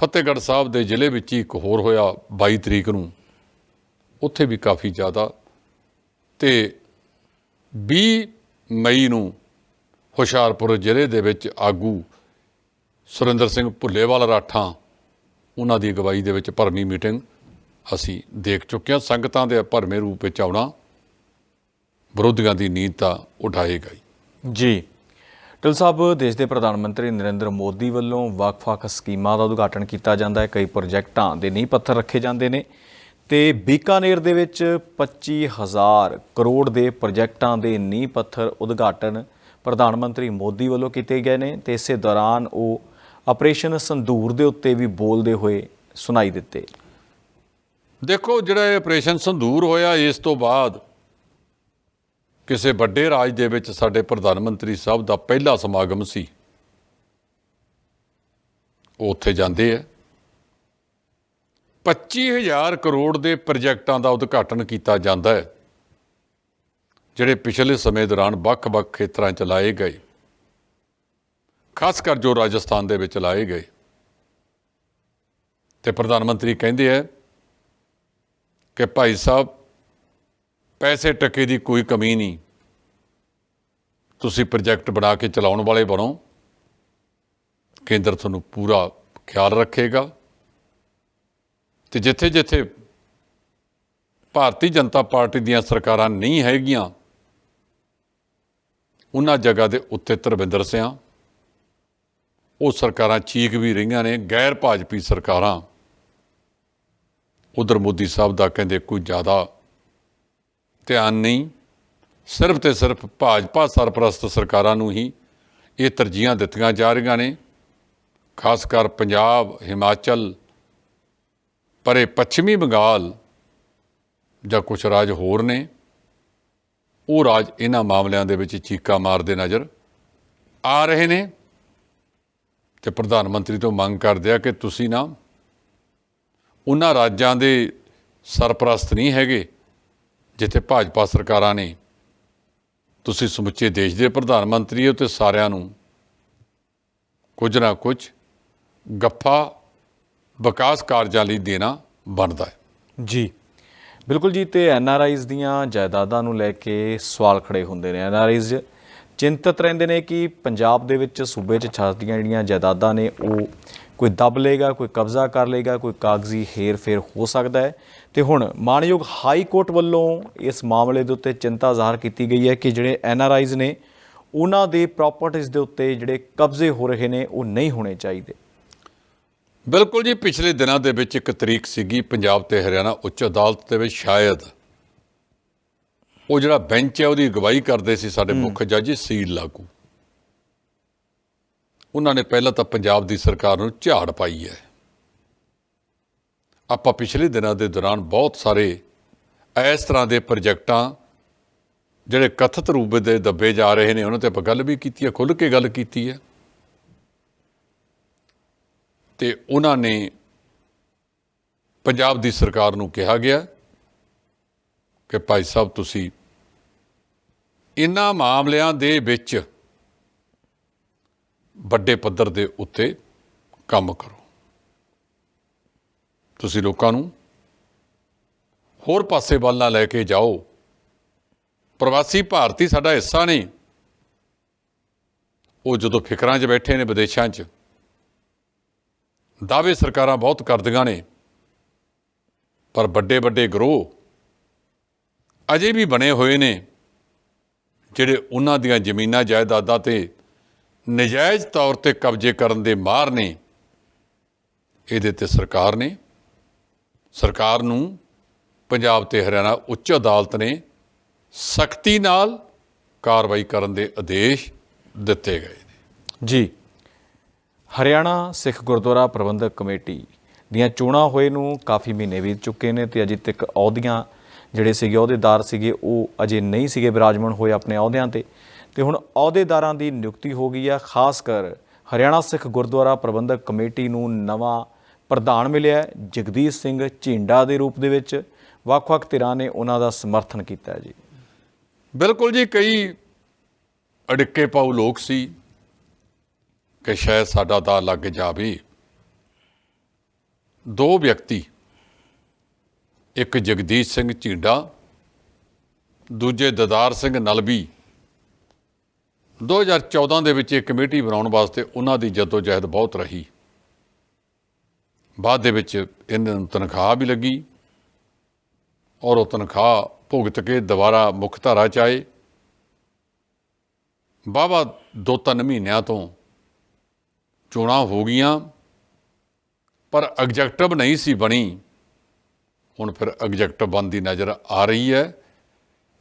ਫਤਿਹਗੜ੍ਹ ਸਾਹਿਬ ਦੇ ਜ਼ਿਲ੍ਹੇ ਵਿੱਚ ਹੀ ਇੱਕ ਹੋਰ ਹੋਇਆ 22 ਤਰੀਕ ਨੂੰ ਉੱਥੇ ਵੀ ਕਾਫੀ ਜ਼ਿਆਦਾ। ਤੇ 20 ਮਈ ਨੂੰ ਹੁਸ਼ਿਆਰਪੁਰ ਜ਼ਿਲ੍ਹੇ ਦੇ ਵਿੱਚ ਆਗੂ ਸੁਰਿੰਦਰ ਸਿੰਘ ਭੁੱਲੇਵਾਲ ਰਾਠਾਂ, ਉਹਨਾਂ ਦੀ ਅਗਵਾਈ ਦੇ ਵਿੱਚ ਭਰਮੀ ਮੀਟਿੰਗ ਅਸੀਂ ਦੇਖ ਚੁੱਕੇ ਹਾਂ। ਸੰਗਤਾਂ ਦੇ ਭਰਮੇ ਰੂਪ ਵਿੱਚ ਆਉਣਾ ਵਿਰੋਧੀਆਂ ਦੀ ਨੀਂਦ ਤਾਂ ਉਠਾਏਗਾ ਹੀ ਜੀ। ਟਿਲ ਸਾਹਿਬ, ਦੇਸ਼ ਦੇ ਪ੍ਰਧਾਨ ਮੰਤਰੀ ਨਰਿੰਦਰ ਮੋਦੀ ਵੱਲੋਂ ਵੱਖ-ਵੱਖ ਸਕੀਮਾਂ ਦਾ ਉਦਘਾਟਨ ਕੀਤਾ ਜਾਂਦਾ ਹੈ। ਕਈ ਪ੍ਰੋਜੈਕਟਾਂ ਦੇ ਨੀਂਹ ਪੱਥਰ ਰੱਖੇ ਜਾਂਦੇ ਨੇ। ਤੇ ਬੀਕਾਨੇਰ ਦੇ ਵਿੱਚ 25000 ਕਰੋੜ ਦੇ ਪ੍ਰੋਜੈਕਟਾਂ ਦੇ ਨੀਂਹ ਪੱਥਰ ਉਦਘਾਟਨ ਪ੍ਰਧਾਨ ਮੰਤਰੀ ਮੋਦੀ ਵੱਲੋਂ ਕੀਤੇ ਗਏ ਨੇ ਤੇ ਇਸੇ ਦੌਰਾਨ ਉਹ ਆਪਰੇਸ਼ਨ ਸੰਦੂਰ ਦੇ ਉੱਤੇ ਵੀ ਬੋਲਦੇ ਹੋਏ ਸੁਣਾਈ ਦਿੱਤੇ। ਦੇਖੋ, ਜਿਹੜਾ ਇਹ ਆਪਰੇਸ਼ਨ ਸੰਦੂਰ ਹੋਇਆ, ਇਸ ਤੋਂ ਬਾਅਦ ਕਿਸੇ ਵੱਡੇ ਰਾਜ ਦੇ ਵਿੱਚ ਸਾਡੇ ਪ੍ਰਧਾਨ ਮੰਤਰੀ ਸਾਹਿਬ ਦਾ ਪਹਿਲਾ ਸਮਾਗਮ ਸੀ। ਉਹ ਉੱਥੇ ਜਾਂਦੇ ਆ। 25000 ਕਰੋੜ ਦੇ ਪ੍ਰੋਜੈਕਟਾਂ ਦਾ ਉਦਘਾਟਨ ਕੀਤਾ ਜਾਂਦਾ ਹੈ, ਜਿਹੜੇ ਪਿਛਲੇ ਸਮੇਂ ਦੌਰਾਨ ਵੱਖ-ਵੱਖ ਖੇਤਰਾਂ 'ਚ ਲਾਏ ਗਏ। ਖਾਸ ਕਰ ਜੋ ਰਾਜਸਥਾਨ ਦੇ ਵਿੱਚ ਲਾਏ ਗਏ। ਤੇ ਪ੍ਰਧਾਨ ਮੰਤਰੀ ਕਹਿੰਦੇ ਆ ਕਿ ਭਾਈ ਸਾਹਿਬ, ਪੈਸੇ ਟਕੇ ਦੀ ਕੋਈ ਕਮੀ ਨਹੀਂ। ਤੁਸੀਂ ਪ੍ਰੋਜੈਕਟ ਬਣਾ ਕੇ ਚਲਾਉਣ ਵਾਲੇ ਬਣੋ। ਕੇਂਦਰ ਤੁਹਾਨੂੰ ਪੂਰਾ ਖਿਆਲ ਰੱਖੇਗਾ। ਤੇ ਜਿੱਥੇ ਜਿੱਥੇ ਭਾਰਤੀ ਜਨਤਾ ਪਾਰਟੀ ਦੀਆਂ ਸਰਕਾਰਾਂ ਨਹੀਂ ਹੈਗੀਆਂ, ਉਹਨਾਂ ਜਗ੍ਹਾ ਦੇ ਉੱਤੇ ਧਰਮਿੰਦਰ ਸਿਆਂ, ਉਹ ਸਰਕਾਰਾਂ ਚੀਕ ਵੀ ਰਹੀਆਂ ਨੇ, ਗੈਰ ਭਾਜਪੀ ਸਰਕਾਰਾਂ। ਉਧਰ ਮੋਦੀ ਸਾਹਿਬ ਦਾ ਕਹਿੰਦੇ ਕੋਈ ਜ਼ਿਆਦਾ ਧਿਆਨ ਨਹੀਂ, ਸਿਰਫ ਤੇ ਸਿਰਫ ਭਾਜਪਾ ਸਰਪ੍ਰਸਤ ਸਰਕਾਰਾਂ ਨੂੰ ਹੀ ਇਹ ਤਰਜੀਹਾਂ ਦਿੱਤੀਆਂ ਜਾ ਰਹੀਆਂ ਨੇ, ਖਾਸ ਕਰ ਪੰਜਾਬ, ਹਿਮਾਚਲ ਪਰ ਇਹ ਪੱਛਮੀ ਬੰਗਾਲ ਜਾਂ ਕੁਝ ਰਾਜ ਹੋਰ ਨੇ, ਉਹ ਰਾਜ ਇਹਨਾਂ ਮਾਮਲਿਆਂ ਦੇ ਵਿੱਚ ਚੀਕਾ ਮਾਰਦੇ ਨਜ਼ਰ ਆ ਰਹੇ ਨੇ ਤੇ ਪ੍ਰਧਾਨ ਮੰਤਰੀ ਤੋਂ ਮੰਗ ਕਰਦੇ ਆ ਕਿ ਤੁਸੀਂ ਨਾ ਉਹਨਾਂ ਰਾਜਾਂ ਦੇ ਸਰਪ੍ਰਸਤ ਨਹੀਂ ਹੈਗੇ ਜਿੱਥੇ ਭਾਜਪਾ ਸਰਕਾਰਾਂ ਨੇ ਤੁਸੀਂ ਸਮੁੱਚੇ ਦੇਸ਼ ਦੇ ਪ੍ਰਧਾਨ ਮੰਤਰੀ ਹੋ ਤੇ ਸਾਰਿਆਂ ਨੂੰ ਕੁਝ ਨਾ ਕੁਝ ਗੱਫਾ ਵਿਕਾਸ ਕਾਰਜਾਂ ਲਈ ਦੇਣਾ ਬਣਦਾ ਹੈ। ਜੀ। ਬਿਲਕੁਲ ਜੀ, ਤੇ ਐਨ ਆਰ ਆਈਜ਼ ਦੀਆਂ ਜਾਇਦਾਦਾਂ ਨੂੰ ਲੈ ਕੇ ਸਵਾਲ ਖੜੇ ਹੁੰਦੇ ਨੇ। ਐਨ ਆਰ ਆਈਜ਼ ਚਿੰਤਤ ਰਹਿੰਦੇ ਨੇ ਕਿ ਪੰਜਾਬ ਦੇ ਵਿੱਚ ਸੂਬੇ 'ਚ ਛਾਸਦੀਆਂ ਜਿਹੜੀਆਂ ਜਾਇਦਾਦਾਂ ਨੇ, ਉਹ ਕੋਈ ਦਬ ਲੇਗਾ ਕੋਈ ਕਬਜ਼ਾ ਕਰ ਲੇਗਾ ਕੋਈ ਕਾਗਜ਼ੀ ਹੇਰ-ਫੇਰ ਹੋ ਸਕਦਾ ਹੈ। ਤੇ ਹੁਣ ਮਾਨਯੋਗ ਹਾਈ ਕੋਰਟ ਵੱਲੋਂ ਇਸ ਮਾਮਲੇ ਦੇ ਉੱਤੇ ਚਿੰਤਾ ਜ਼ਾਹਰ ਕੀਤੀ ਗਈ ਹੈ ਕਿ ਜਿਹੜੇ ਐਨ ਆਰ ਆਈਜ਼ ਨੇ, ਉਹਨਾਂ ਦੇ ਪ੍ਰਾਪਰਟੀਆਂ ਦੇ ਉੱਤੇ ਜਿਹੜੇ ਕਬਜ਼ੇ ਹੋ ਰਹੇ ਨੇ, ਉਹ ਨਹੀਂ ਹੋਣੇ ਚਾਹੀਦੇ। ਬਿਲਕੁਲ ਜੀ ਪਿਛਲੇ ਦਿਨਾਂ ਦੇ ਵਿੱਚ ਇੱਕ ਤਰੀਕ ਸੀਗੀ ਪੰਜਾਬ ਤੇ ਹਰਿਆਣਾ ਉੱਚ ਅਦਾਲਤ ਦੇ ਵਿੱਚ ਸ਼ਾਇਦ ਉਹ ਜਿਹੜਾ ਬੈਂਚ ਹੈ ਉਹਦੀ ਅਗਵਾਈ ਕਰਦੇ ਸੀ ਸਾਡੇ ਮੁੱਖ ਜੱਜ ਸੀਲ ਲਾਗੂ। ਉਹਨਾਂ ਨੇ ਪਹਿਲਾਂ ਤਾਂ ਪੰਜਾਬ ਦੀ ਸਰਕਾਰ ਨੂੰ ਝਾੜ ਪਾਈ ਹੈ। ਆਪਾਂ ਪਿਛਲੇ ਦਿਨਾਂ ਦੇ ਦੌਰਾਨ ਬਹੁਤ ਸਾਰੇ ਇਸ ਤਰ੍ਹਾਂ ਦੇ ਪ੍ਰੋਜੈਕਟਾਂ ਜਿਹੜੇ ਕਥਿਤ ਰੂਪ ਦੇ ਦੱਬੇ ਜਾ ਰਹੇ ਨੇ ਉਹਨਾਂ ਤੇ ਆਪਾਂ ਗੱਲ ਵੀ ਕੀਤੀ ਹੈ ਖੁੱਲ੍ਹ ਕੇ ਗੱਲ ਕੀਤੀ ਹੈ। ਤੇ ਉਹਨਾਂ ਨੇ ਪੰਜਾਬ ਦੀ ਸਰਕਾਰ ਨੂੰ ਕਿਹਾ ਗਿਆ ਕਿ ਭਾਈ ਸਾਹਿਬ, ਤੁਸੀਂ ਇਨ੍ਹਾਂ ਮਾਮਲਿਆਂ ਦੇ ਵਿੱਚ ਵੱਡੇ ਪੱਧਰ ਦੇ ਉੱਤੇ ਕੰਮ ਕਰੋ। ਤੁਸੀਂ ਲੋਕਾਂ ਨੂੰ ਹੋਰ ਪਾਸੇ ਵੱਲ ਨਾ ਲੈ ਕੇ ਜਾਓ। ਪ੍ਰਵਾਸੀ ਭਾਰਤੀ ਸਾਡਾ ਹਿੱਸਾ ਨਹੀਂ। ਉਹ ਜਦੋਂ ਫਿਕਰਾਂ 'ਚ ਬੈਠੇ ਨੇ ਵਿਦੇਸ਼ਾਂ 'ਚ ਦਾਅਵੇ ਸਰਕਾਰਾਂ ਬਹੁਤ ਕਰਦੀਆਂ ਨੇ। ਪਰ ਵੱਡੇ ਵੱਡੇ ਗਰੋਹ ਅਜੇ ਵੀ ਬਣੇ ਹੋਏ ਨੇ, ਜਿਹੜੇ ਉਹਨਾਂ ਦੀਆਂ ਜ਼ਮੀਨਾਂ ਜਾਇਦਾਦਾਂ ਤੇ ਨਜਾਇਜ਼ ਤੌਰ ਤੇ ਕਬਜ਼ੇ ਕਰਨ ਦੇ ਮਾਰ ਨੇ, ਇਹਦੇ ਤੇ ਸਰਕਾਰ ਨੇ, ਸਰਕਾਰ ਨੂੰ ਪੰਜਾਬ ਤੇ ਹਰਿਆਣਾ ਉੱਚ ਅਦਾਲਤ ਨੇ ਸਖਤੀ ਨਾਲ ਕਾਰਵਾਈ ਕਰਨ ਦੇ ਆਦੇਸ਼ ਦਿੱਤੇ ਗਏ ਨੇ। ਜੀ। ਹਰਿਆਣਾ ਸਿੱਖ ਗੁਰਦੁਆਰਾ ਪ੍ਰਬੰਧਕ ਕਮੇਟੀ ਦੀਆਂ ਚੋਣਾਂ ਹੋਏ ਨੂੰ ਕਾਫੀ ਮਹੀਨੇ ਬੀਤ ਚੁੱਕੇ ਨੇ ਤੇ ਅਜੇ ਤੱਕ ਅਹੁਦਿਆਂ ਜਿਹੜੇ ਸੀਗੇ, ਅਹੁਦੇਦਾਰ ਸੀਗੇ, ਉਹ ਅਜੇ ਨਹੀਂ ਸੀਗੇ ਬਿਰਾਜਮਾਨ ਹੋਏ ਆਪਣੇ ਅਹੁਦਿਆਂ ਤੇ। ਤੇ ਹੁਣ ਅਹੁਦੇਦਾਰਾਂ ਦੀ ਨਿਯੁਕਤੀ ਹੋ ਗਈ ਆ, ਖਾਸ ਕਰ ਹਰਿਆਣਾ ਸਿੱਖ ਗੁਰਦੁਆਰਾ ਪ੍ਰਬੰਧਕ ਕਮੇਟੀ ਨੂੰ ਨਵਾਂ ਪ੍ਰਧਾਨ ਮਿਲਿਆ ਜਗਦੀਸ਼ ਸਿੰਘ ਝਿੰਡਾ ਦੇ ਰੂਪ ਦੇ ਵਿੱਚ। ਵੱਖ-ਵੱਖ ਧਿਰਾਂ ਨੇ ਉਹਨਾਂ ਦਾ ਸਮਰਥਨ ਕੀਤਾ ਜੀ। ਬਿਲਕੁਲ ਜੀ, ਕਈ ਅੜਿੱਕੇ ਪਾਉ ਲੋਕ ਸੀ ਕਿ ਸ਼ਾਇਦ ਸਾਡਾ ਦਾ ਲੱਗ ਜਾਵੇ। ਦੋ ਵਿਅਕਤੀ, ਇੱਕ ਜਗਦੀਸ਼ ਸਿੰਘ ਝੀਂਡਾ, ਦੂਜੇ ਦਦਾਰ ਸਿੰਘ ਨਲਬੀ 2014 ਦੇ ਵਿੱਚ ਇਹ ਕਮੇਟੀ ਬਣਾਉਣ ਵਾਸਤੇ ਉਹਨਾਂ ਦੀ ਜਦੋਜਹਿਦ ਬਹੁਤ ਰਹੀ। ਬਾਅਦ ਦੇ ਵਿੱਚ ਇਹਨਾਂ ਨੂੰ ਤਨਖਾਹ ਵੀ ਲੱਗੀ ਔਰ ਉਹ ਤਨਖਾਹ ਭੁਗਤ ਕੇ ਦੁਬਾਰਾ ਮੁੱਖ ਧਾਰਾ ਚ ਆਏ। ਬਾਬਾ ਦੋ ਤਿੰਨ ਮਹੀਨਿਆਂ ਤੋਂ ਚੋਣਾਂ ਹੋ ਗਈਆਂ ਪਰ ਐਗਜੈਕਟਿਵ ਨਹੀਂ ਸੀ ਬਣੀ। ਹੁਣ ਫਿਰ ਐਗਜੈਕਟਿਵ ਬਣਦੀ ਨਜ਼ਰ ਆ ਰਹੀ ਹੈ।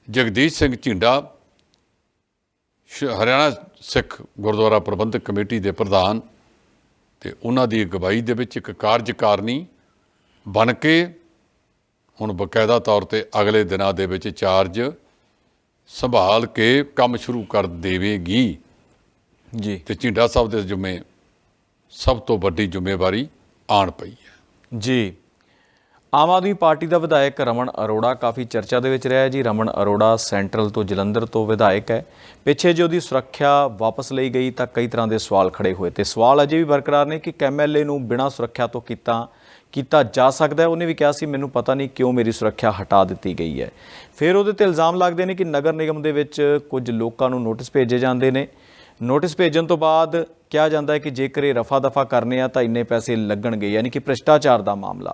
ਜਗਦੀਸ਼ ਸਿੰਘ ਝਿੰਡਾ ਹਰਿਆਣਾ ਸਿੱਖ ਗੁਰਦੁਆਰਾ ਪ੍ਰਬੰਧਕ ਕਮੇਟੀ ਦੇ ਪ੍ਰਧਾਨ ਤੇ ਉਹਨਾਂ ਦੀ ਅਗਵਾਈ ਦੇ ਵਿੱਚ ਇੱਕ ਕਾਰਜਕਾਰਨੀ ਬਣ ਕੇ ਹੁਣ ਬਕਾਇਦਾ ਤੌਰ ਤੇ ਅਗਲੇ ਦਿਨਾਂ ਦੇ ਵਿੱਚ ਚਾਰਜ ਸੰਭਾਲ ਕੇ ਕੰਮ ਸ਼ੁਰੂ ਕਰ ਦੇਵੇਗੀ। ਜੀ। ਤੇ ਝਿੰਡਾ ਸਾਹਿਬ ਦੇ ਜ਼ਿੰਮੇ ਸਭ ਤੋਂ ਵੱਡੀ ਜ਼ਿੰਮੇਵਾਰੀ ਆਣ ਪਈ ਹੈ। ਜੀ। ਆਮ ਆਦਮੀ ਪਾਰਟੀ ਦਾ ਵਿਧਾਇਕ ਰਮਨ ਅਰੋੜਾ ਕਾਫੀ ਚਰਚਾ ਦੇ ਵਿੱਚ ਰਿਹਾ ਹੈ। ਜੀ, ਰਮਨ ਅਰੋੜਾ ਸੈਂਟਰਲ ਤੋਂ ਜਲੰਧਰ ਤੋਂ ਵਿਧਾਇਕ ਹੈ। ਪਿੱਛੇ ਜੇ ਉਹਦੀ ਸੁਰੱਖਿਆ ਵਾਪਸ ਲਈ ਗਈ ਤਾਂ ਕਈ ਤਰ੍ਹਾਂ ਦੇ ਸਵਾਲ ਖੜੇ ਹੋਏ ਤੇ ਸਵਾਲ ਅਜੇ ਵੀ ਬਰਕਰਾਰ ਨੇ ਕਿ ਐਮਐਲਏ ਨੂੰ ਬਿਨਾਂ ਸੁਰੱਖਿਆ ਤੋਂ ਕੀਤਾ ਕੀਤਾ ਜਾ ਸਕਦਾ ਹੈ। ਉਹਨੇ ਵੀ ਕਿਹਾ ਸੀ, ਮੈਨੂੰ ਪਤਾ ਨਹੀਂ ਕਿਉਂ ਮੇਰੀ ਸੁਰੱਖਿਆ ਹਟਾ ਦਿੱਤੀ ਗਈ ਹੈ। ਫਿਰ ਉਹਦੇ ਤੇ ਇਲਜ਼ਾਮ ਲੱਗਦੇ ਨੇ ਕਿ ਨਗਰ ਨਿਗਮ ਦੇ ਵਿੱਚ ਕੁਝ ਲੋਕਾਂ ਨੂੰ ਨੋਟਿਸ ਭੇਜੇ ਜਾਂਦੇ ਨੇ। ਨੋਟਿਸ ਭੇਜਣ ਤੋਂ ਬਾਅਦ ਕਿਹਾ ਜਾਂਦਾ ਹੈ ਕਿ ਜੇਕਰ ਇਹ ਰਫਾ ਦਫਾ ਕਰਨੇ ਆ ਤਾਂ ਇੰਨੇ ਪੈਸੇ ਲੱਗਣਗੇ, ਯਾਨੀ ਕਿ ਭ੍ਰਿਸ਼ਟਾਚਾਰ ਦਾ ਮਾਮਲਾ।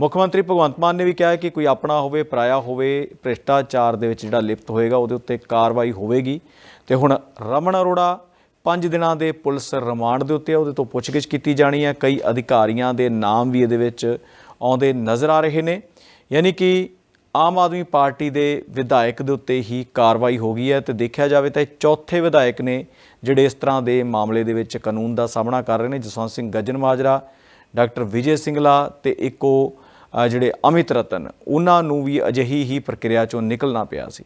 ਮੁੱਖ ਮੰਤਰੀ ਭਗਵੰਤ ਮਾਨ ਨੇ ਵੀ ਕਿਹਾ ਕਿ ਕੋਈ ਆਪਣਾ ਹੋਵੇ, ਪਰਾਇਆ ਹੋਵੇ, ਭ੍ਰਿਸ਼ਟਾਚਾਰ ਦੇ ਵਿੱਚ ਜਿਹੜਾ ਲਿਪਤ ਹੋਏਗਾ, ਉਹਦੇ ਉੱਤੇ ਕਾਰਵਾਈ ਹੋਵੇਗੀ। ਤੇ ਹੁਣ ਰਮਨ ਅਰੋੜਾ 5 ਦਿਨਾਂ ਦੇ ਪੁਲਿਸ ਰਿਮਾਂਡ ਦੇ ਉੱਤੇ ਉਹਦੇ ਤੋਂ ਪੁੱਛਗਿੱਛ ਕੀਤੀ ਜਾਣੀ ਹੈ। ਕਈ ਅਧਿਕਾਰੀਆਂ ਦੇ ਨਾਮ ਵੀ ਇਹਦੇ ਵਿੱਚ ਆਉਂਦੇ ਨਜ਼ਰ ਆ ਰਹੇ ਨੇ। ਯਾਨੀ ਕਿ ਆਮ ਆਦਮੀ ਪਾਰਟੀ ਦੇ ਵਿਧਾਇਕ ਦੇ ਉੱਤੇ ਹੀ ਕਾਰਵਾਈ ਹੋ ਗਈ ਹੈ ਤੇ ਦੇਖਿਆ ਜਾਵੇ ਤਾਂ ਇਹ ਚੌਥੇ ਵਿਧਾਇਕ ਨੇ ਜਿਹੜੇ ਇਸ ਤਰ੍ਹਾਂ ਦੇ ਮਾਮਲੇ ਦੇ ਵਿੱਚ ਕਾਨੂੰਨ ਦਾ ਸਾਹਮਣਾ ਕਰ ਰਹੇ ਨੇ, ਜਸਵੰਤ ਸਿੰਘ ਗੱਜਨ ਮਾਜਰਾ, ਡਾਕਟਰ ਵਿਜੇ ਸਿੰਗਲਾ ਤੇ ਇੱਕ ਉਹ ਜਿਹੜੇ ਅਮਿਤ ਰਤਨ, ਉਹਨਾਂ ਨੂੰ ਵੀ ਅਜਿਹੀ ਹੀ ਪ੍ਰਕਿਰਿਆ ਚੋਂ ਨਿਕਲਣਾ ਪਿਆ ਸੀ।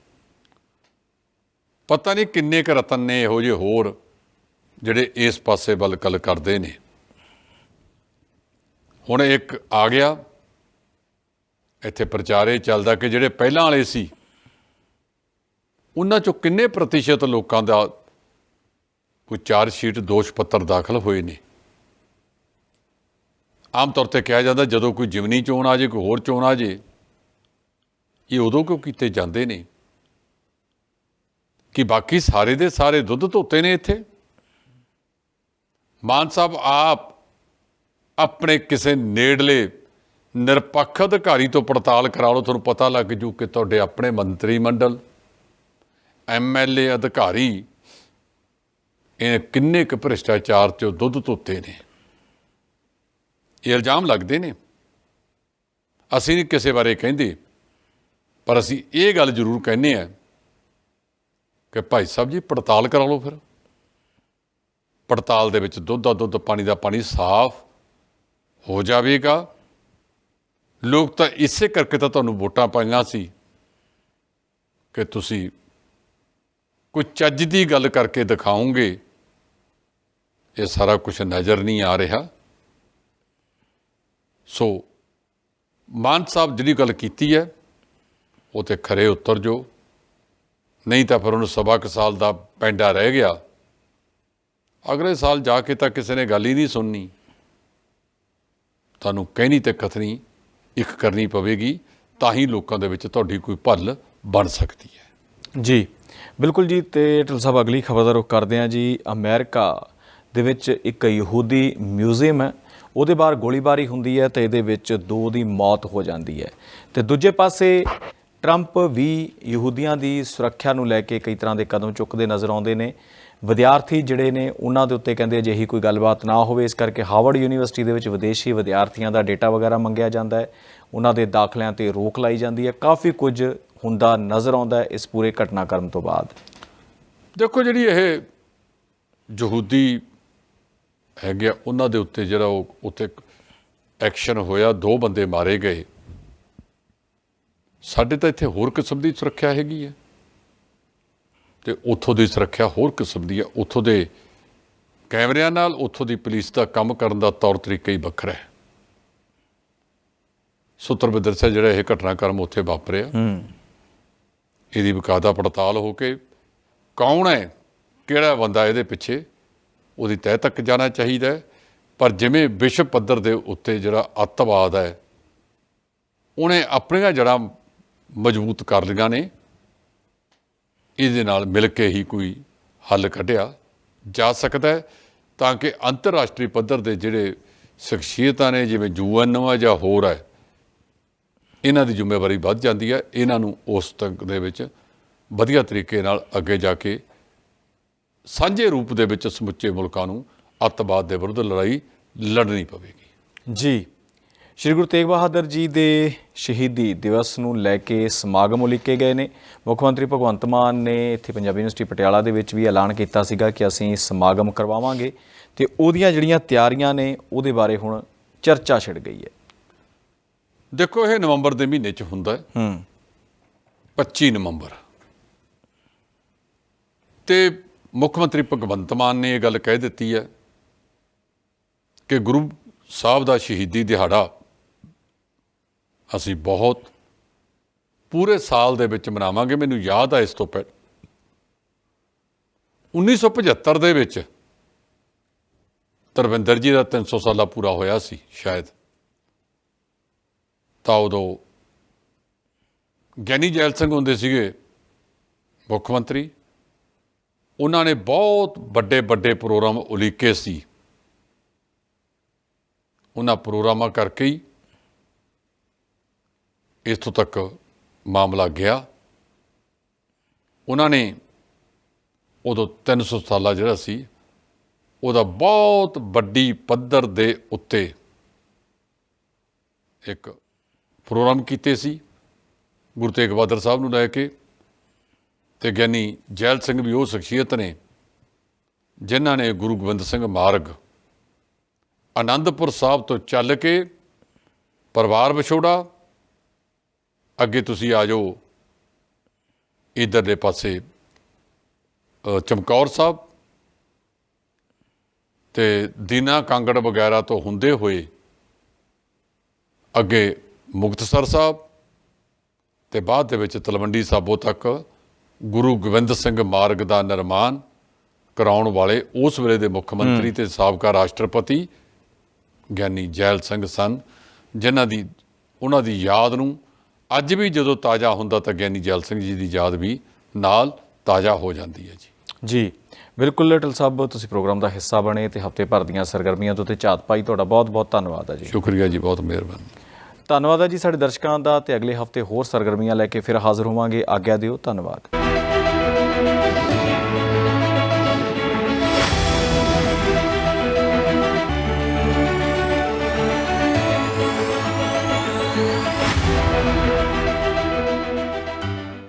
ਪਤਾ ਨਹੀਂ ਕਿੰਨੇ ਕੁ ਰਤਨ ਨੇ ਇਹੋ ਜਿਹੇ ਹੋਰ ਜਿਹੜੇ ਇਸ ਪਾਸੇ ਵੱਲ ਗੱਲ ਕਰਦੇ ਨੇ। ਹੁਣ ਇੱਕ ਆ ਗਿਆ ਇੱਥੇ ਪ੍ਰਚਾਰ ਇਹ ਚੱਲਦਾ ਕਿ ਜਿਹੜੇ ਪਹਿਲਾਂ ਵਾਲੇ ਸੀ, ਉਹਨਾਂ ਚੋਂ ਕਿੰਨੇ ਪ੍ਰਤੀਸ਼ਤ ਲੋਕਾਂ ਦਾ ਕੋਈ ਚਾਰਜ ਸ਼ੀਟ ਦੋਸ਼ ਪੱਤਰ ਦਾਖਲ ਹੋਏ ਨੇ? ਆਮ ਤੌਰ ਤੇ ਕਿਹਾ ਜਾਂਦਾ ਜਦੋਂ ਕੋਈ ਜਿਮਨੀ ਚੋਣ ਆ ਜੇ ਕੋਈ ਹੋਰ ਚੋਣ ਆ ਜੇ ਇਹ ਉਦੋਂ ਕਿਉਂ ਕੀਤੇ ਜਾਂਦੇ ਨੇ? ਕਿ ਬਾਕੀ ਸਾਰੇ ਦੇ ਸਾਰੇ ਦੁੱਧ ਧੋਤੇ ਨੇ ਇੱਥੇ? ਮਾਨ ਸਾਹਿਬ, ਆਪ ਆਪਣੇ ਕਿਸੇ ਨੇੜਲੇ ਨਿਰਪੱਖ ਅਧਿਕਾਰੀ ਤੋਂ ਪੜਤਾਲ ਕਰਾ ਲਓ, ਤੁਹਾਨੂੰ ਪਤਾ ਲੱਗ ਜੂ ਕਿ ਤੁਹਾਡੇ ਆਪਣੇ ਮੰਤਰੀ ਮੰਡਲ ਐਮਐਲਏ ਅਧਿਕਾਰੀ, ਇਹ ਕਿੰਨੇ ਕੁ ਭ੍ਰਿਸ਼ਟਾਚਾਰ ਚੋਂ ਦੁੱਧ ਧੋਤੇ ਨੇ? ਇਹ ਇਲਜ਼ਾਮ ਲੱਗਦੇ ਨੇ? ਅਸੀਂ ਨਹੀਂ ਕਿਸੇ ਬਾਰੇ ਕਹਿੰਦੇ, ਪਰ ਅਸੀਂ ਇਹ ਗੱਲ ਜ਼ਰੂਰ ਕਹਿੰਦੇ ਆ ਕਿ ਭਾਈ ਸਾਹਿਬ ਜੀ, ਪੜਤਾਲ ਕਰਾ ਲਓ ਫਿਰ। ਪੜਤਾਲ ਦੇ ਵਿੱਚ ਦੁੱਧ ਦਾ ਦੁੱਧ, ਪਾਣੀ ਦਾ ਪਾਣੀ ਸਾਫ਼ ਹੋ ਜਾਵੇਗਾ। ਲੋਕ ਤਾਂ ਇਸੇ ਕਰਕੇ ਤਾਂ ਤੁਹਾਨੂੰ ਵੋਟਾਂ ਪਾਈਆਂ ਸੀ ਕਿ ਤੁਸੀਂ ਕੋਈ ਚੱਜ ਦੀ ਗੱਲ ਕਰਕੇ ਦਿਖਾਓਗੇ। ਇਹ ਸਾਰਾ ਕੁਝ ਨਜ਼ਰ ਨਹੀਂ ਆ ਰਿਹਾ। ਸੋ ਮਾਨ ਸਾਹਿਬ ਜਿਹੜੀ ਗੱਲ ਕੀਤੀ ਹੈ, ਉਹ ਤੇ ਖਰੇ ਉਤਰ ਜੋ। ਨਹੀਂ ਤਾਂ ਫਿਰ ਉਹਨੂੰ ਸਵਾ ਕੁ ਸਾਲ ਦਾ ਪੈਂਡਾ ਰਹਿ ਗਿਆ। ਅਗਲੇ ਸਾਲ ਜਾ ਕੇ ਤਾਂ ਕਿਸੇ ਨੇ ਗੱਲ ਹੀ ਨਹੀਂ ਸੁਣਨੀ। ਤੁਹਾਨੂੰ ਕਹਿਣੀ ਤੇ ਕਥਨੀ ਇੱਕ ਕਰਨੀ ਪਵੇਗੀ, ਤਾਂ ਹੀ ਲੋਕਾਂ ਦੇ ਵਿੱਚ ਤੁਹਾਡੀ ਕੋਈ ਭੱਲ ਬਣ ਸਕਦੀ ਹੈ। ਜੀ, ਬਿਲਕੁਲ ਜੀ, ਤੇ ਢਿੱਲ ਸਾਹਿਬ, ਅਗਲੀ ਖਬਰ ਦਾ ਰੁਖ ਕਰਦੇ ਹਾਂ ਜੀ। ਅਮਰੀਕਾ ਦੇ ਵਿੱਚ ਇੱਕ ਯਹੂਦੀ ਮਿਊਜ਼ੀਅਮ ਹੈ, ਉਹਦੇ ਬਾਹਰ ਗੋਲੀਬਾਰੀ ਹੁੰਦੀ ਹੈ ਤੇ ਇਹਦੇ ਵਿੱਚ ਦੋ ਦੀ ਮੌਤ ਹੋ ਜਾਂਦੀ ਹੈ। ਤੇ ਦੂਜੇ ਪਾਸੇ, ਟਰੰਪ ਵੀ ਯਹੂਦੀਆਂ ਦੀ ਸੁਰੱਖਿਆ ਨੂੰ ਲੈ ਕੇ ਕਈ ਤਰ੍ਹਾਂ ਦੇ ਕਦਮ ਚੁੱਕਦੇ ਨਜ਼ਰ ਆਉਂਦੇ ਨੇ। ਵਿਦਿਆਰਥੀ ਜਿਹੜੇ ਨੇ ਉਹਨਾਂ ਦੇ ਉੱਤੇ ਕਹਿੰਦੇ ਅਜਿਹੀ ਕੋਈ ਗੱਲਬਾਤ ਨਾ ਹੋਵੇ। ਇਸ ਕਰਕੇ ਹਾਰਵਰਡ ਯੂਨੀਵਰਸਿਟੀ ਦੇ ਵਿੱਚ ਵਿਦੇਸ਼ੀ ਵਿਦਿਆਰਥੀਆਂ ਦਾ ਡੇਟਾ ਵਗੈਰਾ ਮੰਗਿਆ ਜਾਂਦਾ ਹੈ। ਉਹਨਾਂ ਦੇ ਦਾਖਲਿਆਂ ਤੇ ਰੋਕ ਲਾਈ ਜਾਂਦੀ ਹੈ। ਕਾਫੀ ਕੁਝ ਹੁੰਦਾ ਨਜ਼ਰ ਆਉਂਦਾ ਹੈ ਇਸ ਪੂਰੇ ਘਟਨਾਕ੍ਰਮ ਤੋਂ ਬਾਅਦ। ਦੇਖੋ ਜਿਹੜੀ ਇਹ ਯਹੂਦੀ ਹੈਗੇ ਆ, ਉਹਨਾਂ ਦੇ ਉੱਤੇ ਜਿਹੜਾ ਉਹ ਉੱਥੇ ਐਕਸ਼ਨ ਹੋਇਆ ਦੋ ਬੰਦੇ ਮਾਰੇ ਗਏ। ਸਾਡੇ ਤਾਂ ਇੱਥੇ ਹੋਰ ਕਿਸਮ ਦੀ ਸੁਰੱਖਿਆ ਹੈਗੀ ਹੈ। ਤੇ ਉੱਥੋਂ ਦੀ ਸੁਰੱਖਿਆ ਹੋਰ ਕਿਸਮ ਦੀ ਹੈ। ਉੱਥੋਂ ਦੇ ਕੈਮਰਿਆਂ ਨਾਲ ਉੱਥੋਂ ਦੀ ਪੁਲਿਸ ਦਾ ਕੰਮ ਕਰਨ ਦਾ ਤੌਰ ਤਰੀਕਾ ਹੀ ਵੱਖਰਾ ਹੈ। ਸੂਤਰ ਦੱਸਿਆ ਜਿਹੜਾ ਇਹ ਘਟਨਾਕ੍ਰਮ ਉੱਥੇ ਵਾਪਰਿਆ। ਇਹਦੀ ਬਕਾਇਦਾ ਪੜਤਾਲ ਹੋ ਕੇ ਕੌਣ ਹੈ ਕਿਹੜਾ ਬੰਦਾ ਇਹਦੇ ਪਿੱਛੇ ਉਹਦੀ ਤਹਿ ਤੱਕ ਜਾਣਾ ਚਾਹੀਦਾ ਹੈ। ਪਰ ਜਿਵੇਂ ਵਿਸ਼ਵ ਪੱਧਰ ਦੇ ਉੱਤੇ ਜਿਹੜਾ ਅੱਤਵਾਦ ਹੈ ਉਹਨੇ ਆਪਣੀਆਂ ਜੜ੍ਹਾਂ ਮਜ਼ਬੂਤ ਕਰ ਲਈਆਂ ਨੇ। ਇਹਦੇ ਨਾਲ ਮਿਲ ਕੇ ਹੀ ਕੋਈ ਹੱਲ ਕੱਢਿਆ ਜਾ ਸਕਦਾ ਹੈ, ਤਾਂ ਕਿ ਅੰਤਰਰਾਸ਼ਟਰੀ ਪੱਧਰ ਦੇ ਜਿਹੜੇ ਸ਼ਖਸੀਅਤਾਂ ਨੇ, ਜਿਵੇਂ ਯੂਐਨ ਆ ਜਾਂ ਹੋਰ ਹੈ ਇਹਨਾਂ ਦੀ ਜ਼ਿੰਮੇਵਾਰੀ ਵੱਧ ਜਾਂਦੀ ਹੈ ਇਹਨਾਂ ਨੂੰ ਉਸ ਤੱਕ ਦੇ ਵਿੱਚ ਵਧੀਆ ਤਰੀਕੇ ਨਾਲ ਅੱਗੇ ਜਾ ਕੇ ਸਾਂਝੇ ਰੂਪ ਦੇ ਵਿੱਚ ਸਮੁੱਚੇ ਮੁਲਕਾਂ ਨੂੰ ਅੱਤਵਾਦ ਦੇ ਵਿਰੁੱਧ ਲੜਾਈ ਲੜਨੀ ਪਵੇਗੀ। ਜੀ। ਸ਼੍ਰੀ ਗੁਰੂ ਤੇਗ ਬਹਾਦਰ ਜੀ ਦੇ ਸ਼ਹੀਦੀ ਦਿਵਸ ਨੂੰ ਲੈ ਕੇ ਸਮਾਗਮ ਉਲੀਕੇ ਗਏ ਨੇ। ਮੁੱਖ ਮੰਤਰੀ ਭਗਵੰਤ ਮਾਨ ਨੇ ਇੱਥੇ ਪੰਜਾਬੀ ਯੂਨੀਵਰਸਿਟੀ ਪਟਿਆਲਾ ਦੇ ਵਿੱਚ ਵੀ ਐਲਾਨ ਕੀਤਾ ਸੀਗਾ ਕਿ ਅਸੀਂ ਸਮਾਗਮ ਕਰਵਾਵਾਂਗੇ ਤੇ ਉਹਦੀਆਂ ਜਿਹੜੀਆਂ ਤਿਆਰੀਆਂ ਨੇ ਉਹਦੇ ਬਾਰੇ ਹੁਣ ਚਰਚਾ ਛਿੜ ਗਈ ਹੈ। ਦੇਖੋ ਇਹ ਨਵੰਬਰ ਦੇ ਮਹੀਨੇ 'ਚ ਹੁੰਦਾ ਹੈ। ਹੂੰ। 25 ਨਵੰਬਰ। ਤੇ ਮੁੱਖ ਮੰਤਰੀ ਭਗਵੰਤ ਮਾਨ ਨੇ ਇਹ ਗੱਲ ਕਹਿ ਦਿੱਤੀ ਹੈ ਕਿ ਗੁਰੂ ਸਾਹਿਬ ਦਾ ਸ਼ਹੀਦੀ ਦਿਹਾੜਾ ਅਸੀਂ ਬਹੁਤ ਪੂਰੇ ਸਾਲ ਦੇ ਵਿੱਚ ਮਨਾਵਾਂਗੇ, ਮੈਨੂੰ ਯਾਦ ਆ ਇਸ ਤੋਂ ਪਹਿਲਾਂ 1975 ਦੇ ਵਿੱਚ ਧਰਮਿੰਦਰ ਜੀ ਦਾ 300 ਸਾਲਾ ਪੂਰਾ ਹੋਇਆ ਸੀ, ਸ਼ਾਇਦ। ਤਾਂ ਉਦੋਂ ਗਿਆਨੀ ਜੈਲ ਸਿੰਘ ਹੁੰਦੇ ਸੀਗੇ ਮੁੱਖ ਮੰਤਰੀ। ਉਹਨਾਂ ਨੇ ਬਹੁਤ ਵੱਡੇ ਵੱਡੇ ਪ੍ਰੋਗਰਾਮ ਉਲੀਕੇ ਸੀ। ਉਹਨਾਂ ਪ੍ਰੋਗਰਾਮਾਂ ਕਰਕੇ ਹੀ ਇੱਥੋਂ ਤੱਕ ਮਾਮਲਾ ਗਿਆ। ਉਹਨਾਂ ਨੇ ਉਦੋਂ 300 ਸਾਲਾ ਜਿਹੜਾ ਸੀ, ਉਹਦਾ ਬਹੁਤ ਵੱਡੀ ਪੱਧਰ ਦੇ ਉੱਤੇ ਇੱਕ ਪ੍ਰੋਗਰਾਮ ਕੀਤੇ ਸੀ। ਗੁਰੂ ਤੇਗ ਬਹਾਦਰ ਸਾਹਿਬ ਨੂੰ ਲੈ ਕੇ ਤੇ ਗਿਆਨੀ ਜੈਲ ਸਿੰਘ ਵੀ ਉਹ ਸ਼ਖਸੀਅਤ ਨੇ, ਜਿਨ੍ਹਾਂ ਨੇ ਗੁਰੂ ਗੋਬਿੰਦ ਸਿੰਘ ਮਾਰਗ ਆਨੰਦਪੁਰ ਸਾਹਿਬ ਤੋਂ ਚੱਲ ਕੇ ਪਰਿਵਾਰ ਵਿਛੋੜਾ ਅੱਗੇ ਤੁਸੀਂ ਆ ਜਾਓ ਇਧਰਲੇ ਪਾਸੇ ਚਮਕੌਰ ਸਾਹਿਬ ਤੇ ਦੀਨਾ ਕਾਂਗੜ ਵਗੈਰਾ ਤੋਂ ਹੁੰਦੇ ਹੋਏ ਅੱਗੇ ਮੁਕਤਸਰ ਸਾਹਿਬ ਤੇ ਬਾਅਦ ਦੇ ਵਿੱਚ ਤਲਵੰਡੀ ਸਾਬੋ ਤੱਕ ਗੁਰੂ ਗੋਬਿੰਦ ਸਿੰਘ ਮਾਰਗ ਦਾ ਨਿਰਮਾਣ ਕਰਾਉਣ ਵਾਲੇ ਉਸ ਵੇਲੇ ਦੇ ਮੁੱਖ ਮੰਤਰੀ ਤੇ ਸਾਬਕਾ ਰਾਸ਼ਟਰਪਤੀ ਗਿਆਨੀ ਜੈਲ ਸਿੰਘ ਸਨ ਜਿਨ੍ਹਾਂ ਦੀ ਉਹਨਾਂ ਦੀ ਯਾਦ ਨੂੰ ਅੱਜ ਵੀ ਜਦੋਂ ਤਾਜ਼ਾ ਹੁੰਦਾ ਤਾਂ ਗਿਆਨੀ ਜੈਲ ਸਿੰਘ ਜੀ ਦੀ ਯਾਦ ਵੀ ਨਾਲ ਤਾਜ਼ਾ ਹੋ ਜਾਂਦੀ ਹੈ ਜੀ। ਜੀ ਬਿਲਕੁਲ ਲਿਟਲ ਸਾਹਿਬ ਤੁਸੀਂ ਪ੍ਰੋਗਰਾਮ ਦਾ ਹਿੱਸਾ ਬਣੇ ਤੇ ਹਫ਼ਤੇ ਭਰ ਦੀਆਂ ਸਰਗਰਮੀਆਂ ਤੋਂ ਤੇ ਝਾਤ ਪਾਈ ਤੁਹਾਡਾ ਬਹੁਤ ਬਹੁਤ ਧੰਨਵਾਦ ਹੈ ਜੀ। ਸ਼ੁਕਰੀਆ ਜੀ ਬਹੁਤ ਮਿਹਰਬਾਨੀ। ਧੰਨਵਾਦ ਹੈ ਜੀ ਸਾਡੇ ਦਰਸ਼ਕਾਂ ਦਾ ਤੇ ਅਗਲੇ ਹਫ਼ਤੇ ਹੋਰ ਸਰਗਰਮੀਆਂ ਲੈ ਕੇ ਫਿਰ ਹਾਜ਼ਰ ਹੋਵਾਂਗੇ। ਆਗਿਆ ਦਿਓ ਧੰਨਵਾਦ।